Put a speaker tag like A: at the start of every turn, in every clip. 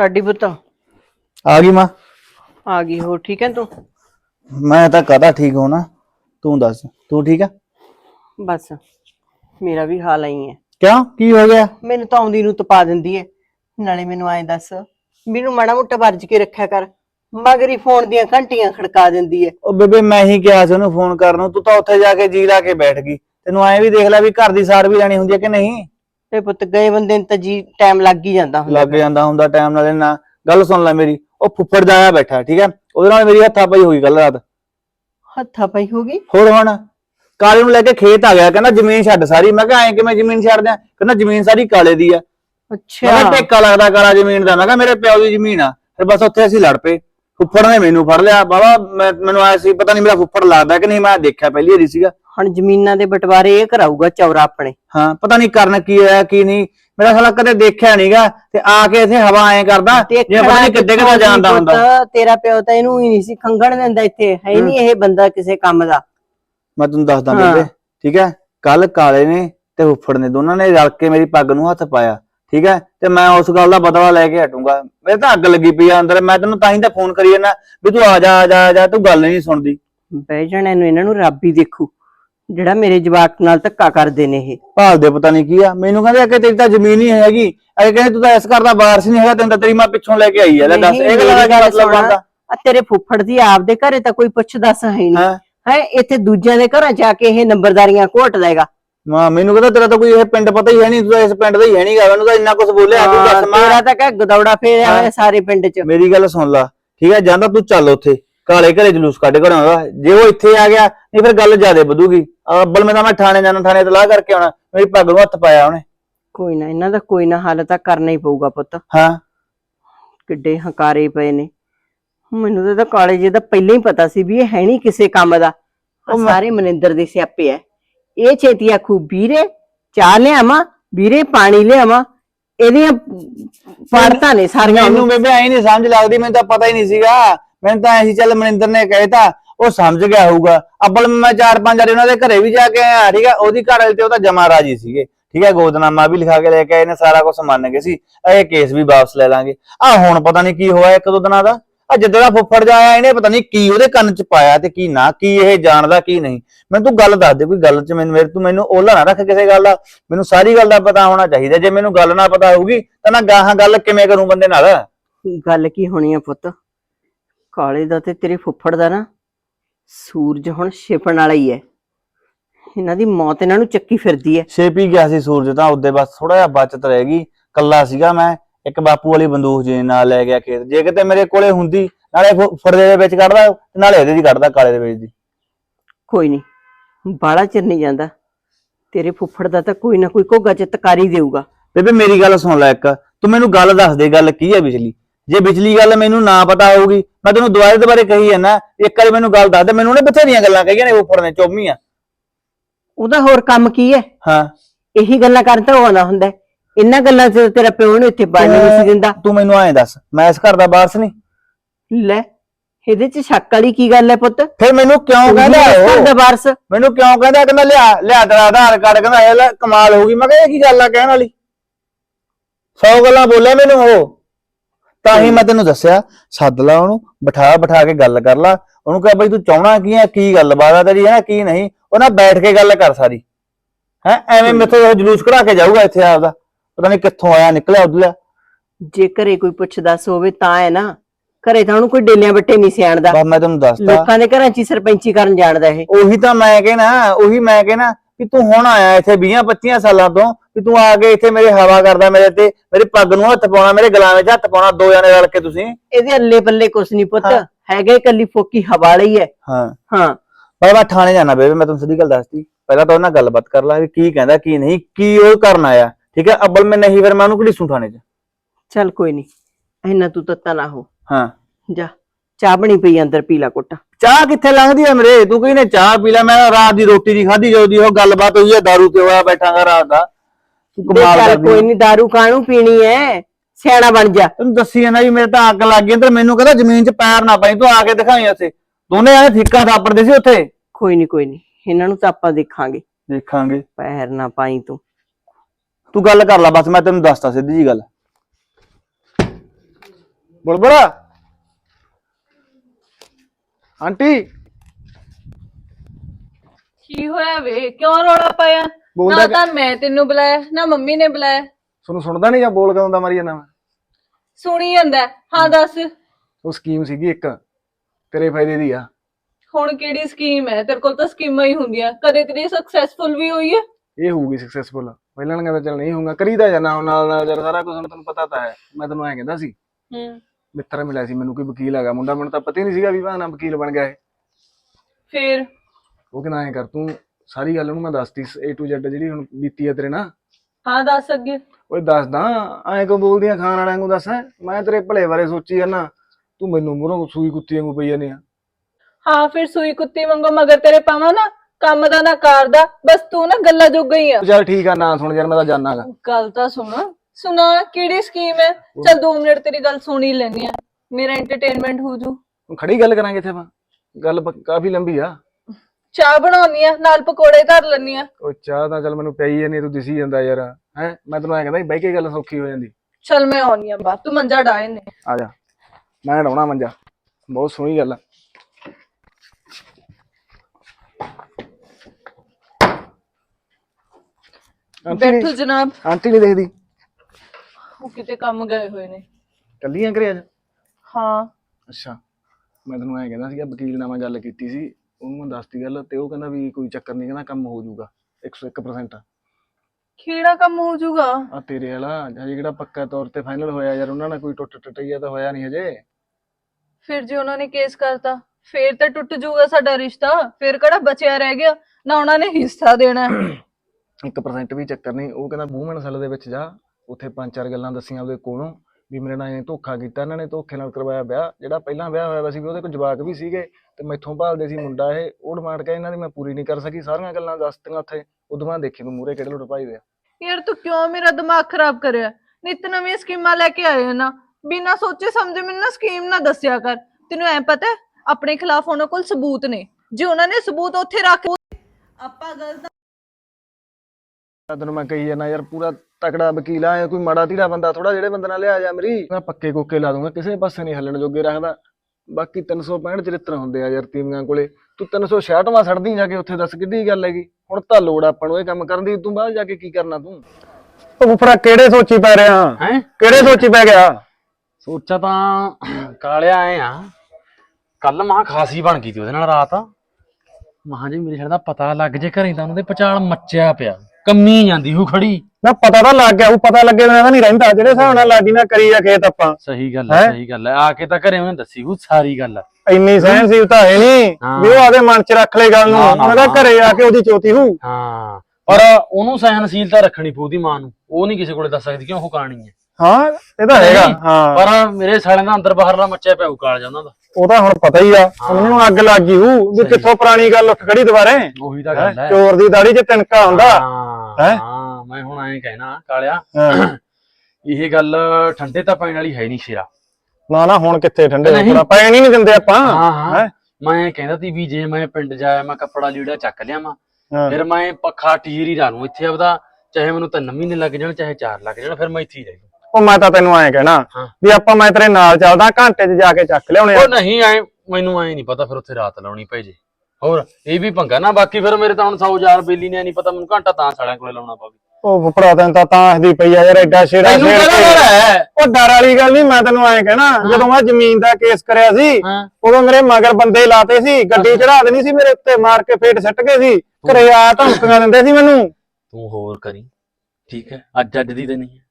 A: ਸਾਡੀ ਪੁੱਤ।
B: ਆ ਗਈ ਮਾਂ।
A: ਆ ਗਈ ਹੋ ਠੀਕ ਹੈ ਤੂੰ?
B: ਮੈਂ ਤਾਂ ਕਦਾ ਠੀਕ ਹੋਣਾ? ਤੂੰ ਦੱਸ ਤੂੰ ਠੀਕ ਆ?
A: ਬਸ ਮੇਰਾ ਵੀ ਹਾਲ ਆਈ ਹੈ
B: ਕਿਉਂ? ਕੀ ਹੋ ਗਿਆ?
A: ਮੈਨੂੰ ਤਾਂ ਆਉਂਦੀ ਨੂੰ ਤਪਾ ਦਿੰਦੀ ਹੈ ਨਾਲੇ ਮੈਨੂੰ ਐਂ ਦੱਸ ਮੈਨੂੰ ਮਾੜਾ ਮੋਟਾ ਵਰਜ ਕੇ ਰੱਖਿਆ ਕਰ। ਮਗਰੀ ਫੋਨ ਦੀਆਂ ਘੰਟੀਆਂ ਖੜਕਾ ਦਿੰਦੀ ਹੈ
B: ਉਹ ਬੇਬੇ ਮੈਂ ਹੀ ਕਿਹਾ ਸੀ ਉਹਨੂੰ ਫੋਨ ਕਰਨ ਨੂੰ ਤੂੰ ਤਾਂ ਉੱਥੇ ਜਾ ਕੇ ਜੀ ਲਾ ਕੇ ਬੈਠ ਗਈ। ਤੈਨੂੰ ਐਂ ਵੀ ਦੇਖ ਲੈ ਵੀ ਘਰ ਦੀ ਸਾਰ ਵੀ ਲੈਣੀ ਹੁੰਦੀ ਹੈ ਕਿ ਨਹੀਂ?
A: ਤੇ ਪੁੱਤ ਗਏ ਬੰਦੇ ਨੂੰ ਤਾਂ ਜੀ ਟਾਈਮ ਲੱਗ ਹੀ ਜਾਂਦਾ ਹੁੰਦਾ
B: ਲੱਗ ਜਾਂਦਾ ਹੁੰਦਾ ਟਾਈਮ ਨਾਲੇ ਨਾ ਗੱਲ ਸੁਣ ਲੈ ਮੇਰੀ ਉਹ ਫੁੱਫੜ ਜਾਇਆ ਬੈਠਾ ਠੀਕ ਹੈ? ਉਹਦੇ ਨਾਲ ਮੇਰੀ ਹੱਥਾਂ ਪਈ ਹੋਈ ਕੱਲ ਰਾਤ।
A: ਹੱਥਾਂ ਪਈ ਹੋਗੀ
B: ਹੋਰ ਹੁਣ? ਕਾਲੇ ਨੂੰ ਲੈ ਕੇ ਖੇਤ ਆ ਗਿਆ ਕਹਿੰਦਾ ਜ਼ਮੀਨ ਛੱਡ ਸਾਰੀ। ਮੈਂ ਕਿਹਾ ਐਂ ਕਿ ਮੈਂ ਜ਼ਮੀਨ ਛੱਡ ਦਿਆਂ? ਕਹਿੰਦਾ ਜ਼ਮੀਨ ਸਾਰੀ ਕਾਲੇ ਦੀ ਆ। ਮੈਂ
A: ਅੱਛਾ
B: ਕਿਹਾ ਟੇਕਾ ਲੱਗਦਾ ਕਾਲਾ ਜ਼ਮੀਨ ਦਾ। ਮੈਂ ਕਿਹਾ ਮੇਰੇ ਪਿਓ ਦੀ ਜ਼ਮੀਨ ਆ। ਫਿਰ ਬਸ ਉੱਥੇ ਅਸੀਂ ਲੜ ਪਏ। ਫੁੱਫੜ ਨੇ ਮੈਨੂੰ ਫੜ ਲਿਆ। ਬਾਬਾ ਮੈਂ ਮੈਨੂੰ ਆਇਆ ਸੀ ਪਤਾ ਨਹੀਂ ਮੇਰਾ ਫੁੱਫੜ ਲੱਗਦਾ ਕਿ ਨਹੀਂ ਮੈਂ ਦੇਖਿਆ ਪਹਿਲੀ ਵਾਰੀ ਸੀਗਾ।
A: ਹੁਣ ਜ਼ਮੀਨਾਂ ਦੇ ਬਟਵਾਰੇ ਇਹ ਕਰਾਊਗਾ ਚੌਰਾ ਆਪਣੇ।
B: ਹਾਂ ਪਤਾ ਨਹੀਂ ਕਰਨ ਕੀ ਹੋਇਆ ਕੀ ਨਹੀਂ। ਮੇਰਾ ਸਾਲਾ ਕਦੇ ਦੇਖਿਆ ਨਹੀਂਗਾ ਤੇ ਆ ਕੇ ਇੱਥੇ ਹਵਾ ਐਂ ਕਰਦਾ ਜਿਵੇਂ ਪਤਾ ਨਹੀਂ ਕਿੱਡੇ ਕਿੱਡੇ ਜਾਂਦਾ ਹੁੰਦਾ।
A: ਤੇਰਾ ਪਿਓ ਤਾਂ ਇਹਨੂੰ ਹੀ ਨਹੀਂ ਸੀ ਖੰਗਣ ਦਿੰਦਾ ਇੱਥੇ। ਹੈ ਹੀ ਨਹੀਂ ਇਹ ਬੰਦਾ ਕਿਸੇ ਕੰਮ ਦਾ।
B: ਮੈਂ ਤੁਹਾਨੂੰ ਦੱਸਦਾ
A: ਹਾਂ।
B: ਬੇਬੇ ਠੀਕ ਹੈ? ਕੱਲ ਕਾਲੇ ਨੇ ਤੇ ਫੁੱਫੜ ਨੇ ਦੋਨਾਂ ਨੇ ਰਲ ਕੇ ਮੇਰੀ ਪੱਗ ਨੂੰ ਹੱਥ ਪਾਇਆ। ਠੀਕ ਹੈ? ਤੇ ਮੈਂ ਉਸ ਗੱਲ ਦਾ ਬਦਲਾ ਲੈ ਕੇ ਹਟੂੰਗਾ। ਮੇਰੇ ਤਾਂ ਅੱਗ ਲੱਗੀ ਪਈ ਆ ਅੰਦਰ ਮੈਂ ਤੈਨੂੰ ਤਾਂ ਹੀ ਤਾਂ ਫੋਨ ਕਰੀ ਜਾਂਦਾ ਵੀ ਤੂੰ ਆ ਜਾ ਆ ਜਾ ਆ ਜਾ ਤੂੰ ਗੱਲ ਨਹੀਂ ਸੁਣਦੀ।
A: ਬਹਿ ਜਾਣਾ ਨੂੰ ਇਹਨਾਂ ਨੂੰ ਰੱਬ ਹੀ ਦੇਖੂ। ਜਿਹੜਾ ਮੇਰੇ ਜਵਾਕ ਨਾਲ ਧੱਕਾ ਕਰਦੇ ਨੇ ਇਹ।
B: ਭਾਲਦੇ ਪਤਾ ਨਹੀਂ ਕੀ ਆ। ਮੈਨੂੰ ਕਹਿੰਦੇ ਕਿ ਤੇਰੀ ਤਾਂ ਜ਼ਮੀਨ ਹੀ ਹੈਗੀ। ਅਗੇ ਕਹਿੰਦੇ ਤੂੰ ਤਾਂ ਇਸ ਘਰ ਦਾ ਵਾਰਸ ਨਹੀਂ ਹੈਗਾ ਤੈਨੂੰ ਤਾਂ ਤੇਰੀ ਮਾਂ ਪਿੱਛੋਂ ਲੈ ਕੇ ਆਈ ਹੈ ਲੈ ਦੱਸ ਇਹ ਗੱਲ ਦਾ ਮਤਲਬ। ਬਣਦਾ?
A: ਆ ਤੇਰੇ ਫੁੱਫੜ ਦੀ ਆਪਦੇ ਘਰੇ ਤਾਂ ਕੋਈ ਪੁੱਛ ਦੱਸ ਹੈ ਨਹੀਂ।
B: ਹਾਂ?
A: ਹੈ ਇੱਥੇ ਦੂਜਿਆਂ ਦੇ ਘਰਾਂ ਜਾ ਕੇ ਇਹ ਨੰਬਰਦਾਰੀਆਂ ਘੋਟ ਲਏਗਾ
B: ਮਾਂ ਮੈਨੂੰ ਕਹਿੰਦਾ ਤੇਰਾ ਤਾਂ ਕੋਈ ਇਹ ਪਿੰਡ ਪਤਾ ਹੀ ਹੈ ਨਹੀਂ ਤੂੰ ਤਾਂ ਇਸ ਪਿੰਡ ਦਾ ਹੀ ਹੈ ਨਹੀਂਗਾ ਮੈਨੂੰ ਤਾਂ ਇੰਨਾ ਕੁਝ ਬੋਲਿਆ ਤੂੰ ਦੱਸ ਮਾਂ।
A: ਤੇਰਾ ਤਾਂ ਕਹ ਗਦੌੜਾ ਫੇਰਿਆ ਹੋਇਆ ਸਾਰੇ ਪਿੰਡ 'ਚ।
B: ਮੇਰੀ ਗੱਲ ਸੁਣ ਲਾ ਠੀਕ ਹੈ ਜਾਂਦਾ ਤੂੰ ਚੱਲ ਉੱਥੇ ਕਾਲੇ ਘਰੇ ਜਲੂਸ ਕੱਢ ਘਰੋਂ ਦਾ ਜੇ ਉਹ ਇੱਥੇ ਆ ਗਿਆ ਨਹੀਂ ਫਿਰ ਗੱਲ ਜ਼ਿਆਦੇ ਵਧੂਗੀ। ਅੱਬਲ ਮੈਂ ਤਾਂ ਮੈਂ ਥਾਣੇ ਜਾਣਾ ਥਾਣੇ ਤਲਾਹ ਕਰਕੇ ਆਉਣਾ ਮੇਰੀ ਪੱਗ ਨੂੰ ਹੱਥ ਪਾਇਆ ਉਹਨੇ।
A: ਕੋਈ ਨਾ ਇਹਨਾਂ ਦਾ ਕੋਈ ਨਾ ਹੱਲ ਤਾਂ ਕਰਨਾ ਹੀ ਪਊਗਾ ਪੁੱਤ।
B: ਹਾਂ।
A: ਕਿੱਡੇ ਹੰਕਾਰੇ ਪਏ ਨੇ। ਮੈਨੂੰ ਤਾਂ ਇਹਦਾ ਕਾਲਜ ਦਾ ਪਹਿਲਾਂ ਹੀ ਪਤਾ ਸੀ ਵੀ ਇਹ ਹੈ ਨਹੀਂ ਕਿਸੇ ਕੰਮ ਦਾ। ਸਾਰੇ ਮਨਿੰਦਰ ਦੇ ਸਿਆਪੇ ਐ। ਇਹ ਛੇਤੀ ਆਖੂ ਵੀਰੇ ਚਾਹ ਲਿਆਵਾਂ ਵੀਰੇ ਪਾਣੀ ਲਿਆਵਾਂ। ਇਹਦੀਆਂ ਪੜਤਾਂ ਨੇ ਸਾਰੀਆਂ
B: ਮੈਨੂੰ। ਬੇਬੇ ਐ ਨਹੀਂ ਸਮਝ ਲੱਗਦੀ ਮੈਨੂੰ ਤਾਂ ਪਤਾ ਹੀ ਨਹੀਂ ਸੀਗਾ। ਮੈਨੂੰ ਤਾਂ ਐ ਸੀ ਚੱਲ ਮਨਿੰਦਰ ਨੇ ਕਹਿਤਾ ਉਹ ਸਮਝ ਗਿਆ ਹੋਊਗਾ। ਅੱਬਲ ਮੈਂ ਚਾਰ ਪੰਜ ਵਾਰੀ ਉਹਨਾਂ ਦੇ ਘਰੇ ਵੀ ਜਾ ਕੇ ਆਇਆ ਠੀਕ ਹੈ ਉਹਦੀ ਘਰ ਵਾਲੀ ਤੇ ਉਹ ਤਾਂ ਜਮਾ ਰਾਜੀ ਸੀਗੇ। ਠੀਕ ਹੈ ਗੋਦਨਾਮਾ ਵੀ ਲਿਖਾ ਕੇ ਲੈ ਕੇ ਆਏ ਨੇ ਸਾਰਾ ਕੁਝ ਮੰਨ ਗਏ ਸੀ। ਇਹ ਕੇਸ ਵੀ ਵਾਪਸ ਲੈ ਲਾਂਗੇ। ਆ ਹੁਣ ਪਤਾ ਨਹੀਂ ਕੀ ਹੋਇਆ ਇੱਕ ਦੋ ਦਿਨਾਂ ਦਾ। ਆ ਜਿੱਦਾਂ ਦਾ ਫੁੱਫੜ ਜਾ ਆਇਆ ਇਹਨੇ ਪਤਾ ਨਹੀਂ ਕੀ ਉਹਦੇ ਕੰਨ 'ਚ ਪਾਇਆ ਤੇ ਕੀ ਨਾ ਕੀ ਇਹ ਜਾਣਦਾ ਕੀ ਨਹੀਂ। ਮੈਨੂੰ ਤੂੰ ਗੱਲ ਦੱਸ ਦੇ ਕੋਈ ਗੱਲ 'ਚ ਮੈਨੂੰ ਮੇਰੇ ਤੂੰ ਮੈਨੂੰ ਓਲਾ ਨਾ ਰੱਖ ਕਿਸੇ ਗੱਲ ਦਾ। ਮੈਨੂੰ ਸਾਰੀ ਗੱਲ ਦਾ ਪਤਾ ਹੋਣਾ ਚਾਹੀਦਾ। ਜੇ ਮੈਨੂੰ ਗੱਲ ਨਾ ਪਤਾ ਹੋਊਗੀ ਤਾਂ ਮੈਂ ਗਾਹਾਂ ਗੱਲ ਕਿਵੇਂ ਕਰੂੰ ਬੰਦੇ ਨਾਲ?
A: ਗੱਲ ਕੀ ਹੋਣੀ ਆ ਪੁੱਤ? ਕਾਲੇ ਦਾ ਤੇ ਤੇਰੇ ਫੁੱਫੜ ਦਾ ਨਾ ਸੂਰਜ ਹੁਣ ਛਿਪਣ ਵਾਲਾ ਹੀ ਐ ਇਹਨਾਂ ਦੀ ਮੌਤ ਇਹਨਾਂ ਨੂੰ ਚੱਕੀ ਫਿਰਦੀ ਐ
B: ਛੇਪੀ ਗਿਆ ਸੀ ਸੂਰਜ ਤਾਂ ਉਹਦੇ ਬਸ ਥੋੜਾ ਜਿਹਾ ਬਚਤ ਰਹਿ ਗਈ। ਕੱਲਾ ਸੀਗਾ ਮੈਂ। ਇੱਕ ਬਾਪੂ ਵਾਲੀ ਬੰਦੂਕ ਜੀ ਨਾਲ ਲੈ ਗਿਆ ਖੇਤ ਜੇ ਕਿਤੇ ਮੇਰੇ ਕੋਲੇ ਹੁੰਦੀ ਨਾਲੇ ਫਰਦੇ ਦੇ ਵਿੱਚ ਕੱਢਦਾ ਨਾਲੇ ਇਹਦੇ ਦੀ ਕੱਢਦਾ ਕਾਲੇ ਦੇ ਵਿੱਚ ਦੀ।
A: ਕੋਈ ਨਹੀਂ ਬਾਲਾ ਚਿਰ ਨਹੀਂ ਜਾਂਦਾ। ਤੇਰੇ ਫੁੱਫੜ ਦਾ ਤਾਂ ਕੋਈ ਨਾ ਕੋਈ ਘੋਗਾ ਚ ਤਕਾਰੀ ਦੇਊਗਾ।
B: ਬੇਬੇ ਮੇਰੀ ਗੱਲ ਸੁਣ ਲੈ ਇੱਕ ਤੂੰ ਮੈਨੂੰ ਗੱਲ ਦੱਸ ਦੇ ਗੱਲ ਕੀ ਹੈ ਵਿਚਲੀ? ਜੇ ਵਿਚਲੀ ਗੱਲ ਮੈਨੂੰ ਨਾ ਪਤਾ ਹੋਊਗੀ ਮੈਂ ਤੈਨੂੰ ਦੁਬਾਰੇ ਦੁਬਾਰੇ ਕਹੀ ਜਾਂਦਾ ਇੱਕ ਵਾਰੀ ਮੈਨੂੰ ਗੱਲ ਦੱਸ ਦੇ ਮੈਨੂੰ ਉਹਨੇ ਬਥੇਰੀਆਂ ਗੱਲਾਂ ਕਹੀਆਂ ਨੇ ਉੱਪਰ ਨੇ ਚੋਮੀਆਂ।
A: ਉਹਦਾ ਹੋਰ ਕੰਮ ਕੀ ਐ
B: ਹਾਂ।
A: ਇਹੀ ਗੱਲਾਂ ਕਰਨ ਤਾਂ ਉਹ ਆਉਂਦਾ ਹੁੰਦਾ ਹੈ। ਇਹਨਾਂ ਗੱਲਾਂ 'ਚ ਤੇਰਾ ਪਿਓ ਨੂੰ ਇੱਥੇ ਬਾਣੀ ਨਹੀਂ ਸੀ ਦਿੰਦਾ।
B: ਤੂੰ ਮੈਨੂੰ ਐਂ ਦੱਸ ਮੈਂ ਇਸ ਘਰ ਦਾ ਵਾਰਸ ਨਹੀਂ।
A: ਲੈ ਇਹਦੇ 'ਚ ਸ਼ੱਕ ਵਾਲੀ ਕੀ ਗੱਲ ਐ ਪੁੱਤ?
B: ਫਿਰ ਮੈਨੂੰ ਕਿਉਂ ਕਹਿੰਦਾ ਉਹ?
A: ਦਾ ਵਾਰਸ।
B: ਮੈਨੂੰ ਕਿਉਂ ਕਹਿੰਦਾ ਕਹਿੰਦਾ ਲਿਆ ਲਿਆ ਤੇਰਾ ਆਧਾਰ ਕਾਰਡ ਕਹਿੰਦਾ ਇਹ ਲੈ ਕਮਾਲ ਹੋ ਗਈ। ਮੈਂ ਕਿਹਾ ਇਹ ਕੀ ਗੱਲ ਆ ਕਹਿਣ ਵਾਲੀ? ਸੌ ਗੱਲਾਂ ਬੋਲਿਆ ਮੈਨੂੰ ਉਹ। ਤਾਂ ਹੀ ਮੈਂ ਤੈਨੂੰ ਦੱਸਿਆ ਸੱਦ ਲਾ ਉਹਨੂੰ ਬਿਠਾ ਬਿਠਾ ਕੇ ਗੱਲ ਕਰ ਲਾ। ਉਹਨੂੰ ਕਹ ਬਈ ਤੂੰ ਚਾਹਣਾ ਕੀ ਹੈ ਕੀ ਗੱਲਬਾਤ ਆ ਤੇਰੀ ਹੈ ਨਾ ਕੀ ਨਹੀਂ? ਉਹ ਨਾ ਬੈਠ ਕੇ ਗੱਲ ਕਰ ਸਾਰੀ। ਹੈ ਐਵੇਂ ਮੇਥੋਂ ਜਲੂਸ ਕਢਾ ਕੇ ਜਾਊਗਾ ਇੱਥੇ ਆਪਦਾ। ਪਤਾ ਨਹੀਂ ਕਿੱਥੋਂ ਆਇਆ ਨਿਕਲਿਆ ਉਧਰ
A: ਜੇ ਘਰੇ ਕੋਈ ਪੁੱਛ ਦੱਸ ਹੋਵੇ ਤਾਂ ਹੈ ਨਾ। ਘਰੇ ਤਾਂ ਉਹਨੂੰ ਕੋਈ ਡੇਲਿਆਂ ਬੱਟੇ ਨਹੀਂ ਸਿਆਣਦਾ
B: ਬਸ ਮੈਂ ਤੈਨੂੰ ਦੱਸਤਾ।
A: ਲੋਕਾਂ ਦੇ ਘਰਾਂ 'ਚ ਹੀ ਸਰਪੰਚੀ ਕਰਨ ਜਾਣਦਾ ਇਹ।
B: ਉਹੀ ਤਾਂ ਮੈਂ ਕਹਿਣਾ ਉਹੀ ਮੈਂ ਕਹਿਣਾ ਕਿ ਤੂੰ ਹੁਣ ਆਇਆ ਇੱਥੇ 20 25 ਸਾਲਾਂ ਤੋਂ ਕਿ ਤੂੰ ਆ ਕੇ ਇੱਥੇ ਮੇਰੇ ਹਵਾ ਕਰਦਾ ਮੇਰੇ ਤੇ ਮੇਰੀ ਪੱਗ ਨੂੰ ਹੱਥ ਪਾਉਣਾ ਮੇਰੇ ਗਲਾਂ ਵਿੱਚ ਹੱਥ ਪਾਉਣਾ ਦੋ ਜਣੇ ਰਲ ਕੇ ਤੁਸੀਂ।
A: ਇਹਦੇ ਅੱਲੇ ਪੱਲੇ ਕੁਛ ਨਹੀਂ ਪੁੱਤ।
B: ਹਾਂ।
A: ਹੈਗਾ ਕੱਲੀ ਫੋਕੀ ਹਵਾ ਲਈ ਹੈ।
B: ਹਾਂ।
A: ਹਾਂ।
B: ਪਰ ਮੈਂ ਥਾਣੇ ਜਾਣਾ ਬੇਬੇ ਮੈਂ ਤੁਹਾਨੂੰ ਸਿੱਧੀ ਗੱਲ ਦੱਸਦੀ ਪਹਿਲਾਂ ਤਾਂ ਉਹਨਾਂ ਨਾਲ ਗੱਲਬਾਤ ਕਰ ਲਾ ਵੀ ਕੀ ਕਹਿੰਦਾ ਕੀ ਨਹੀਂ ਕੀ ਉਹ ਕਰਨ ਆਇਆ। ਠੀਕ ਹੈ ਅੱਬਲ ਮੈਂ ਨਹੀਂ ਫਿਰ ਮੈਂ ਉਹਨੂੰ ਘੜੀਸੂ ਥਾਣੇ 'ਚ
A: ਚੱਲ ਕੋਈ ਨਹੀਂ ਇੰਨਾ ਤੂੰ ਤੱਤਾ ਨਾ ਹੋ।
B: ਹਾਂ।
A: ਜਾ ਚਾਹ ਬਣੀ ਪਈ ਅੰਦਰ ਪੀਲਾ ਕੁੱਟ।
B: ਚਾਹ ਕਿੱਥੇ ਲੰਘਦੀ ਆ ਮੇਰੇ ਤੂੰ ਕਹੀ ਨੇ ਚਾਹ ਪੀ ਲੈ ਮੈਂ ਰਾਤ ਦੀ ਰੋਟੀ ਨਹੀਂ ਖਾਧੀ ਜਦੋਂ ਦੀ ਉਹ ਗੱਲਬਾਤ ਹੋਈ ਹੈ ਦਾਰੂ ਤੇ ਹੋਇਆ ਬੈਠਾਂਗਾ ਰਾਤ ਦਾ। ਤੂੰ ਕਮਾਲ ਕਰਦੀ
A: ਕੋਈ
B: ਆ।
A: ਨਹੀਂ दारू ਕਾਹਨੂੰ ਪੀਣੀ ਐ? ਸਿਆਣਾ ਬਣ ਜਾ।
B: ਤੈਨੂੰ ਦੱਸੀ ਜਾਂਦਾ ਵੀ ਮੇਰੇ ਤਾਂ ਅੱਗ ਲੱਗ ਗਈ ਤੇ ਮੈਨੂੰ ਕਹਿੰਦਾ ਜ਼ਮੀਨ 'ਚ ਪੈਰ ਨਾ ਪਾਈ ਤੂੰ ਆ ਕੇ ਦਿਖਾਈ ਉੱਥੇ। ਦੋਨੇ ਐ ਫਿੱਕਾ ਥਾਪੜਦੇ ਸੀ ਉੱਥੇ।
A: ਕੋਈ ਨਹੀਂ ਕੋਈ ਨਹੀਂ ਇਹਨਾਂ ਨੂੰ ਤਾਂ ਆਪਾਂ ਦੇਖਾਂਗੇ।
B: ਦੇਖਾਂਗੇ।
A: ਪੈਰ ਨਾ ਪਾਈ ਤੂੰ।
B: ਤੂੰ ਗੱਲ ਕਰ ਲੈ ਬਸ ਮੈਂ ਤੈਨੂੰ ਦੱਸਤਾ ਸਿੱਧੀ ਜੀ ਗੱਲ।
C: ਬੁਲਬੁਲ। ਆਂਟੀ।
D: ਕੀ ਹੋਇਆ ਵੇ? ਕਿਉਂ ਰੌਲਾ ਪਾਇਆ?
C: ਬੋਲਦਾ
D: ਨਾ ਤਾਂ ਮੈਂ ਤੈਨੂੰ ਬੁਲਾਇਆ ਨਾ ਮੰਮੀ ਨੇ ਬੁਲਾਇਆ।
C: ਤੁਹਾਨੂੰ ਸੁਣਦਾ ਨਹੀਂ ਜਾਂ ਬੋਲ ਕਦੋਂ ਦਾ ਮਾਰੀ ਜਾਂਦਾ ਮੈਂ?
D: ਸੁਣੀ ਜਾਂਦਾ। ਹੈ। ਹਾਂ ਦੱਸ।
C: ਉਹ ਸਕੀਮ ਸੀਗੀ ਇੱਕ ਤੇਰੇ ਫਾਇਦੇ ਦੀ ਆ।
D: ਹੁਣ ਕਿਹੜੀ ਸਕੀਮ ਹੈ? ਤੇਰੇ ਕੋਲ ਤਾਂ ਸਕੀਮਾਂ ਹੀ ਹੁੰਦੀਆਂ। ਕਦੇ ਤੇਰੀ ਸਕਸੈਸਫੁਲ ਵੀ ਹੋਈ ਹੈ
C: ਇਹ ਹੋਊਗੀ ਸਕਸੈਸਫੁਲ ਪਹਿਲਾਂ ਨਾ ਕਹਿੰਦਾ ਚੱਲ ਨਹੀਂ ਹੋਊਗਾ ਕਰੀਦਾ ਜਾਣਾ ਹੁਣ ਨਾਲ ਨਾਲ ਜਦ ਸਾਰਾ ਕੁਝ ਤੈਨੂੰ ਪਤਾ ਤਾਂ ਹੈ ਮੈਂ ਤੈਨੂੰ ਐਂ ਕਹਿੰਦਾ ਸੀ।
D: ਹੂੰ।
C: ਮਿੱਤਰ ਮਿਲਿਆ ਸੀ ਮੈਨੂੰ ਕੋਈ ਵਕੀਲ ਹੈਗਾ ਮੁੰਡਾ ਮੈਨੂੰ ਤਾਂ ਪਤਾ ਹੀ ਨਹੀਂ ਸੀਗਾ ਵੀ ਭਾਣਾ ਵਕੀਲ ਬਣ ਗਿਆ ਇਹ।
D: ਫੇਰ?
C: ਉਹ ਕਹਿੰਦਾ ਐਂ ਕਰ ਤੂੰ ਸਾਰੀ ਗੱਲ ਉਹਨੂੰ ਮੈਂ ਦੱਸਤੀ A to Z ਜਿਹੜੀ ਹੁਣ ਬੀਤੀ ਆ ਤੇਰੇ ਨਾਲ।
D: ਹਾਂ ਦੱਸ ਅੱਗੇ।
C: ਓਏ ਦੱਸਦਾ ਐਂ ਕੋ ਬੋਲਦੀਆਂ ਖਾਣ ਵਾਲਿਆਂ ਨੂੰ ਦੱਸ ਮੈਂ ਤੇਰੇ ਭਲੇ ਬਾਰੇ ਸੋਚੀ ਜਾਂਦਾ ਤੂੰ ਮੈਨੂੰ ਮੂਹਰੋਂ ਸੂਈ ਕੁੱਤੀ ਵਾਂਗੂ ਪਈ ਜਾਂਦੀ ਆ।
D: ਹਾਂ ਫਿਰ ਸੂਈ ਕੁੱਤੀ ਵਾਂਗੂ ਮਗਰ ਤੇਰੇ ਪਾਵਾਂ ਨਾ ਕੰਮ ਦਾ ਨਾ ਕਾਰ ਦਾ ਬਸ ਤੂੰ ਨਾ ਗੱਲਾਂ ਜੋਗਾ ਹੀ ਆ।
C: ਚੱਲ ਠੀਕ ਆ ਨਾ ਸੁਣ ਯਾਰ ਮੈਂ ਤਾਂ ਜਾਣਾਗਾ
D: ਗੱਲ ਤਾਂ ਸੁਣ। ਸੁਣਾ ਕਿਹੜੀ ਸਕੀਮ ਹੈ ਚਲ 2 ਮਿੰਟ ਤੇਰੀ ਗੱਲ ਸੁਣ ਹੀ ਲੈਣੀ ਆ। ਮੇਰਾ ਐਂਟਰਟੇਨਮੈਂਟ ਹੋ ਜੂ।
C: ਖੜੀ ਗੱਲ ਕਰਾਂਗੇ ਇੱਥੇ ਆਪਾਂ। ਗੱਲ ਪ- ਕਾਫੀ ਲੰਬੀ ਆ।
D: ਚਾਹ ਬਣਾਉਣੀ ਆ ਨਾਲ ਪਕੌੜੇ ਧਰ ਲੈਣੀ ਆ।
C: ਉਹ ਚਾਹ ਤਾਂ ਚੱਲ ਮੈਨੂੰ ਪਈ ਨਹੀਂ ਤੂੰ ਦਿਸੀ ਜਾਂਦਾ ਯਾਰ। ਹੈ ਮੈਂ ਤੈਨੂੰ ਐਂ ਕਹਿੰਦਾ ਸੀ, ਬਹਿ ਕੇ ਗੱਲ ਸੌਖੀ ਹੋ ਜਾਂਦੀ।
D: ਚਲ ਮੈਂ ਆਉਣੀ ਆ ਬਾਅਦ ਤੂੰ ਮੰਜਾ ਡਾਏ ਨੇ
C: ਆ ਜਾ। ਮੈਂ ਡਾਉਣਾ ਮੰਜਾ। ਬਹੁਤ ਸੋਹਣੀ ਗੱਲ ਆ। ਆਂਟੀ ਨੀ-
D: ਬੈਠੋ ਜਨਾਬ।
C: ਆਂਟੀ ਨਹੀਂ ਦੇਖਦੀ।
D: ਉਹ ਕਿਤੇ ਕੰਮ ਗਏ ਹੋਏ ਨੇ।
C: ਕੱਲੀਆਂ ਘਰੇ ਅੱਜ?
D: ਹਾਂ।
C: ਅੱਛਾ। ਮੈਂ ਤੈਨੂੰ ਐਂ ਕਹਿੰਦਾ ਸੀਗਾ ਵਕੀਲ ਨਾਲ ਮੈਂ ਗੱਲ ਕੀਤੀ ਸੀ ਉਹਨੂੰ ਮੈਂ ਦੱਸਤੀ ਗੱਲ ਤੇ ਉਹ ਕਹਿੰਦਾ ਵੀ ਕੋਈ ਚੱਕਰ ਨਹੀਂ ਕਹਿੰਦਾ ਕੰਮ ਹੋ ਜਾਊਗਾ 101%
D: ਕਿਹੜਾ ਕੰਮ ਹੋ ਜਾਊਗਾ?
C: ਆ ਤੇਰੇ ਵਾਲਾ ਹਜੇ ਕਿਹੜਾ ਪੱਕਾ ਤੌਰ ਤੇ ਫਾਈਨਲ ਹੋਇਆ ਯਾਰ ਉਹਨਾਂ ਨਾਲ ਕੋਈ ਟੁੱਟ ਟਟਈਆ ਤਾਂ ਹੋਇਆ ਨਹੀਂ ਹਜੇ।
D: ਫਿਰ ਜੇ ਉਹਨਾਂ ਨੇ ਕੇਸ ਕਰਤਾ ਫੇਰ ਤਾਂ ਟੁੱਟ ਜਾਊਗਾ ਸਾਡਾ ਰਿਸ਼ਤਾ ਫਿਰ ਕਿਹੜਾ ਬਚਿਆ ਰਹਿ ਗਿਆ ਨਾ ਉਹਨਾਂ ਨੇ ਹਿੱਸਾ ਦੇਣਾ। ਹੈ।
C: 1% ਵੀ ਚੱਕਰ ਨਹੀਂ ਉਹ ਕਹਿੰਦਾ ਵੂਮਨ ਸੈੱਲ ਦੇ ਵਿੱਚ ਜਾ ਉੱਥੇ ਪੰਜ ਚਾਰ ਗੱਲਾਂ ਦੱਸੀਆਂ ਉਹਦੇ ਕੋਲੋਂ ਵੀ ਮੇਰੇ ਨਾਲ ਇਹਨੇ ਧੋਖਾ ਕੀਤਾ ਇਹਨਾਂ ਨੇ ਧੋਖੇ ਨਾਲ ਕਰਵਾਇਆ ਵਿਆਹ ਜਿਹੜਾ ਪਹਿਲਾਂ ਵਿਆਹ ਹੋਇਆ ਵਾ ਸੀ ਵੀ ਉਹਦੇ ਕੋਲ ਜਵਾਕ ਵੀ ਸੀਗੇ ਤੇ ਮੈਥੋਂ ਭਾਲਦੇ ਸੀ ਮੁੰਡਾ ਇਹ ਉਹ ਡਿਮਾਂਡ ਕਹੇ ਇਹਨਾਂ ਦੀ ਮੈਂ ਪੂਰੀ ਨਹੀਂ ਕਰ ਸਕੀ ਸਾਰੀਆਂ ਗੱਲਾਂ ਦੱਸਤੀਆਂ ਉੱਥੇ ਉਦੋਂ ਬਾਅਦ ਦੇਖੀ ਤੂੰ ਮੂਰੇ ਕਿਹੜੇ ਲੁੱਟ ਭਾਈ ਦੇ
D: ਯਾਰ ਤੂੰ ਕਿਉਂ ਮੇਰਾ ਦਿਮਾਗ ਖਰਾਬ ਕਰਿਆ? ਨਿਤ ਨਵੀਆਂ ਸਕੀਮਾਂ ਲੈ ਕੇ ਆਏ ਹੋ ਨਾ ਬਿਨਾਂ ਸੋਚੇ ਸਮਝੇ ਮੈਨੂੰ ਨਾ ਸਕੀਮ ਨਾ ਦੱਸਿਆ ਕਰ। ਤੈਨੂੰ ਐ ਪਤਾ ਹੈ, ਆਪਣੇ ਖਿਲਾਫ ਉਹਨਾਂ ਕੋਲ ਸਬੂਤ ਨੇ ਜੇ ਉਹਨਾਂ ਨੇ ਸਬੂਤ ਉੱਥੇ ਰੱਖ ਆਪਾਂ ਗਲਤ
C: ਤਾਂ ਤੈਨੂੰ ਮੈਂ ਕਹੀ ਜਾਂਦਾ ਯਾਰ ਪੂਰਾ ਤਕੜਾ ਵਕੀਲ ਆ ਕੋਈ ਮਾੜਾ ਧੀੜਾ ਬੰਦਾ ਥੋੜਾ ਜਿਹੜੇ ਬੰਦੇ ਨਾਲ ਲਿਆ ਜਾ ਮੇਰੀ। ਮੈਂ ਪੱਕੇ ਕੋਕੇ ਲਾ ਦੂੰਗਾ ਕਿਸੇ ਪਾਸੇ ਨਹੀਂ ਹੱਲਣ ਜੋਗੇ ਰੱਖਦਾ। ਬਾਕੀ 365 ਚਰਿੱਤਰ ਹੁੰਦੇ ਆ ਯਾਰ ਤੀਵੀਆਂ ਕੋਲੇ ਤੂੰ 366ਵਾਂ ਛੱਡਦੀ ਜਾ ਕੇ ਉੱਥੇ ਦੱਸ ਕਿੱਡੀ ਗੱਲ ਹੈਗੀ। ਹੁਣ ਤਾਂ ਲੋੜ ਆਪਾਂ ਨੂੰ ਇਹ ਕੰਮ ਕਰਨ ਦੀ ਤੂੰ ਬਾਹਰ ਜਾ ਕੇ ਕੀ ਕਰਨਾ ਤੂੰ?
E: ਉਹ ਫੁੱਫੜਾ ਕਿਹੜੇ ਸੋਚੀ ਪੈ ਰਿਹਾ?
F: ਹੈ?
E: ਕਿਹੜੇ ਸੋਚੀ ਪੈ ਗਿਆ?
F: ਸੋਚਾ ਤਾਂ ਕਾਲਿਆ ਆਏ ਆ। ਕੱਲ ਮਾਂ ਖਾਸੀ ਬਣ ਗਈ ਤੀ ਉਹਦੇ ਨਾਲ ਰਾਤ। ਮਾਂ ਜੀ ਮੇਰੇ ਛੜ ਦਾ ਪਤਾ ਲੱਗ ਜੇ ਘਰੇ ਤਾਂ ਉਹਨਾਂ ਦੇ ਪਚਾਲ ਮੱਚਿਆ ਪਿਆ। ਕੰਮੀ ਜਾਂਦੀ ਹੂ ਖੜੀ।
E: ਨਾ ਪਤਾ ਤਾਂ ਲੱਗ ਗਿਆ ਉਹ ਪਤਾ ਲੱਗੇ ਬਿਨਾਂ ਤਾਂ ਨਹੀਂ ਰਹਿੰਦਾ ਜਿਹੜੇ ਹਿਸਾਬ ਨਾਲ ਲਾਡੀ ਨਾਲ ਕਰੀ ਆ ਖੇਤ ਆਪਾਂ।
F: ਸਹੀ ਗੱਲ ਹੈ
E: ਹੈਂ?
F: ਸਹੀ ਗੱਲ ਹੈ ਆ ਕੇ ਤਾਂ ਘਰੇ ਉਹਨੇ ਦੱਸੀ ਹੂ ਸਾਰੀ ਗੱਲ।
E: ਇੰਨੀ ਸਹਿਨਸ਼ੀਲਤਾ ਹੈ ਨਹੀਂ। ਵੀ ਉਹ ਆਦੇ ਮਨ ਚ ਰੱਖ ਲੈ ਗੱਲ ਨੂੰ
F: ਨਾ, ਨਾ,
E: ਮੈਂ ਤਾਂ
F: ਨਾ।
E: ਘਰੇ ਆ ਕੇ ਉਹਦੀ ਚੋਤੀ ਹੂੰ।
F: ਹਾਂ ਪਰ ਉਹਨੂੰ ਸਹਿਨਸ਼ੀਲਤਾ ਰੱਖਣੀ ਪਊ ਦੀ ਮਾਂ ਨੂੰ। ਉਹ ਨਹੀਂ ਕਿਸੇ ਕੋਲੇ ਦੱਸ ਸਕਦੀ ਕਿਉਂ ਉਹ ਕਹਾਣੀ ਹੈ।
E: ਹਾਂ ਇਹ ਤਾਂ ਹੈਗਾ ਹਾਂ।
F: ਪਰ ਮੇਰੇ ਸਾਲਿਆਂ ਦਾ ਅੰਦਰ ਬਾਹਰਲਾ ਮੱਚਿਆ ਪਿਆ ਕਾਲ ਜਾਂਦਾ ਦਾ।
E: ਉਹ ਤਾਂ ਹੁਣ ਪਤਾ ਹੀ ਆ। ਉਹਨਾਂ ਨੂੰ ਅੱਗ ਲੱਗ ਗਈ ਹੂ ਵੀ ਕਿੱਥੋਂ ਪੁਰਾਣੀ ਗੱਲ ਉੱਠ ਖੜੀ ਦੁਬਾਰੇ?
F: ਉਹੀ ਤਾਂ ਗੱਲ ਹੈ?
E: ਚੋਰ ਦੀ ਦਾੜੀ 'ਚ ਤਿਨਕਾ ਹੁੰਦਾ।
F: ਹਾਂ
E: ਹੈਂ?
F: ਮੈਂ ਹੁਣ ਐਂ ਕਹਿਣਾ ਕਾਲਿਆ। ਇਹ ਗੱਲ ਠੰਡੇ ਤਾਂ ਪੈਣ ਵਾਲੀ ਹੈ ਨਹੀਂ ਸ਼ੇਰਾ।
E: ਨਾ ਨਾ ਹੁਣ ਕਿੱਥੇ ਠੰਡੇ। ਹੋਣਾ ਪੈਣ ਹੀ ਨਹੀਂ ਦਿੰਦੇ ਆਪਾਂ।
F: ਹਾਂ? ਮੈਂ ਕਹਿੰਦਾ ਤੀ ਵੀ ਜੇ ਮੈਂ ਪਿੰਡ ਜਾਇਆ ਮੈਂ ਕੱਪੜਾ ਲੀੜਾ ਚੱਕ ਲਿਆਵਾਂ। ਫਿਰ ਮੈਂ ਪੱਖਾ ਟੀਰ ਹੀ ਲੂੰ ਇੱਥੇ ਆਪਦਾ ਚਾਹੇ ਮੈਨੂੰ ਤਿੰਨ ਮਹੀਨੇ ਲੱਗ ਜਾਣ ਚਾਹੇ ਚਾਰ ਲੱਗ ਜਾਣ ਫਿਰ ਮੈਂ ਇੱਥੇ ਹੀ ਰਹਿ
E: ਉਹ ਮੈਂ ਤਾਂ ਤੈਨੂੰ ਐਂ ਕਹਿਣਾ
F: ਹਾਂ।
E: ਵੀ ਆਪਾਂ ਮੈਂ ਤੇਰੇ ਨਾਲ ਚੱਲਦਾ ਘੰਟੇ 'ਚ ਜਾ ਕੇ ਚੱਕ ਲਿਆਉਣੇ ਆ।
F: ਉਹ ਨਹੀਂ ਐ ਮੈਨੂੰ ਐ ਨਹੀਂ ਪਤਾ ਫਿਰ ਉੱਥੇ ਰਾਤ ਲਾਉਣੀ ਪੈ ਜੇ। ਹੋਰ ਇਹ ਵੀ ਪੰਗਾ ਨਾ ਬਾਕੀ ਫਿਰ ਮੇਰੇ ਤਾਂ ਹੁਣ 100 ਹਜ਼ਾਰ ਬੇਲੀ ਨੇ ਨਹੀਂ ਪਤਾ ਮੈਨੂੰ ਘੰਟਾ ਤਾਂ ਸਾਲਿਆਂ ਕੋਲੇ ਲਾਉਣਾ ਪਵੇ।
E: ਉਹ ਫੁੱਫੜਾ ਤੈਨੂੰ ਤਾਂ ਤਾਂ ਹੱਸਦੀ ਪਈ ਆ ਯਾਰ ਐਡਾ ਛੇੜਾ
F: ਤੈਨੂੰ ਕਿਹੜਾ
E: ਕੇ।
F: ਡਰ ਹੈ?
E: ਉਹ ਡਰ ਵਾਲੀ ਗੱਲ ਨਹੀਂ ਮੈਂ ਤੈਨੂੰ ਐਂ ਕਹਿਣਾ ਜਦੋਂ ਮੈਂ ਜ਼ਮੀਨ ਦਾ ਕੇਸ ਕਰਿਆ ਸੀ
F: ਹਾਂ।
E: ਉਦੋਂ ਮੇਰੇ ਮਗਰ ਬੰਦੇ ਲਾਤੇ ਸੀ ਗੱਡੀ ਚੜਾ ਦੇਣੀ ਸੀ ਮੇਰੇ ਉੱਤੇ ਮਾਰ ਕੇ ਫੇਟ ਸੱਟ ਗਏ ਸੀ। ਘਰੇ ਆ ਧਮਕੀਆਂ ਦਿੰਦੇ ਸੀ ਮੈਨੂੰ।
F: ਤੂੰ ਹੋਰ ਕਰੀ ਠੀਕ ਹੈ ਅੱਜ ਅੱਜ ਦੀ ਤੇ ਨਹੀਂ ਹੈ।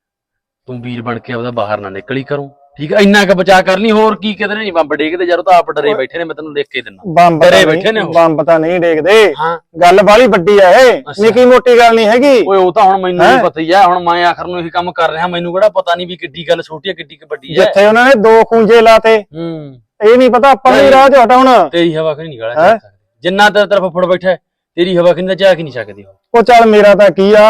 F: ਤੂੰ ਵੀਰ ਬਣ ਕੇ ਆਪਦਾ ਬਾਹਰ ਨਾ ਨਿਕਲੀ ਕਰੂੰ ਠੀਕ ਹੈ ਇੰਨਾ ਕੁ ਬਚਾ ਕਰ ਲਈ ਹੋਰ ਕੀ ਕਿਧਰੇ ਨਹੀਂ ਬੰਬ ਡੇਗਦੇ ਯਾਰ ਉਹ ਤਾਂ ਆਪ ਡਰੇ ਬੈਠੇ ਨੇ ਮੈਂ ਤੈਨੂੰ ਲਿਖ ਕੇ ਦਿੰਦਾ
E: ਬੰਬ
F: ਡਰੇ ਬੈਠੇ ਨੇ।
E: ਬੰਬ ਤਾਂ ਨਹੀਂ ਡੇਗਦੇ ਗੱਲ ਬਾਲੀ ਵੱਡੀ ਆ ਇਹ। ਨਿੱਕੀ ਮੋਟੀ ਗੱਲ ਨਹੀਂ ਹੈਗੀ
F: ਓਏ ਉਹ ਤਾਂ ਹੁਣ ਮੈਨੂੰ? ਵੀ ਪਤਾ ਹੀ ਹੈ ਹੁਣ ਮੈਂ ਆਖਰ ਨੂੰ ਇਹੀ ਕੰਮ ਕਰ ਰਿਹਾ ਮੈਨੂੰ ਕਿਹੜਾ ਪਤਾ ਨਹੀਂ ਵੀ ਕਿੱਡੀ ਗੱਲ ਛੋਟੀ ਹੈ ਕਿੱਡੀ ਕੁ ਵੱਡੀ ਹੈ
E: ਜਿੱਥੇ ਉਹਨਾਂ ਨੇ ਦੋ ਖੂੰਜੇ ਲਾਤੇ
F: ਹੂੰ
E: ਇਹ ਨਹੀਂ ਪਤਾ ਆਪਾਂ ਨੂੰ। ਰਾਹ 'ਚ ਹਟਾਉਣਾ
F: ਤੇਰੀ ਹਵਾ ਕਿ ਨਹੀਂ ਨਿਕਲਿਆ
E: ਹੈਂ?
F: ਜਾ ਸਕਦੀ ਜਿੰਨਾ ਤੇਰੇ ਤਰਫ ਫੁੱਫੜ ਬੈਠਾ ਤੇਰੀ ਹਵਾ ਕਿ ਨਹੀਂ ਜਾ ਕੇ ਨਹੀਂ ਸਕਦੀ ਉਹ?
E: ਉਹ ਚੱਲ ਮੇਰਾ ਤਾਂ ਕੀ ਆ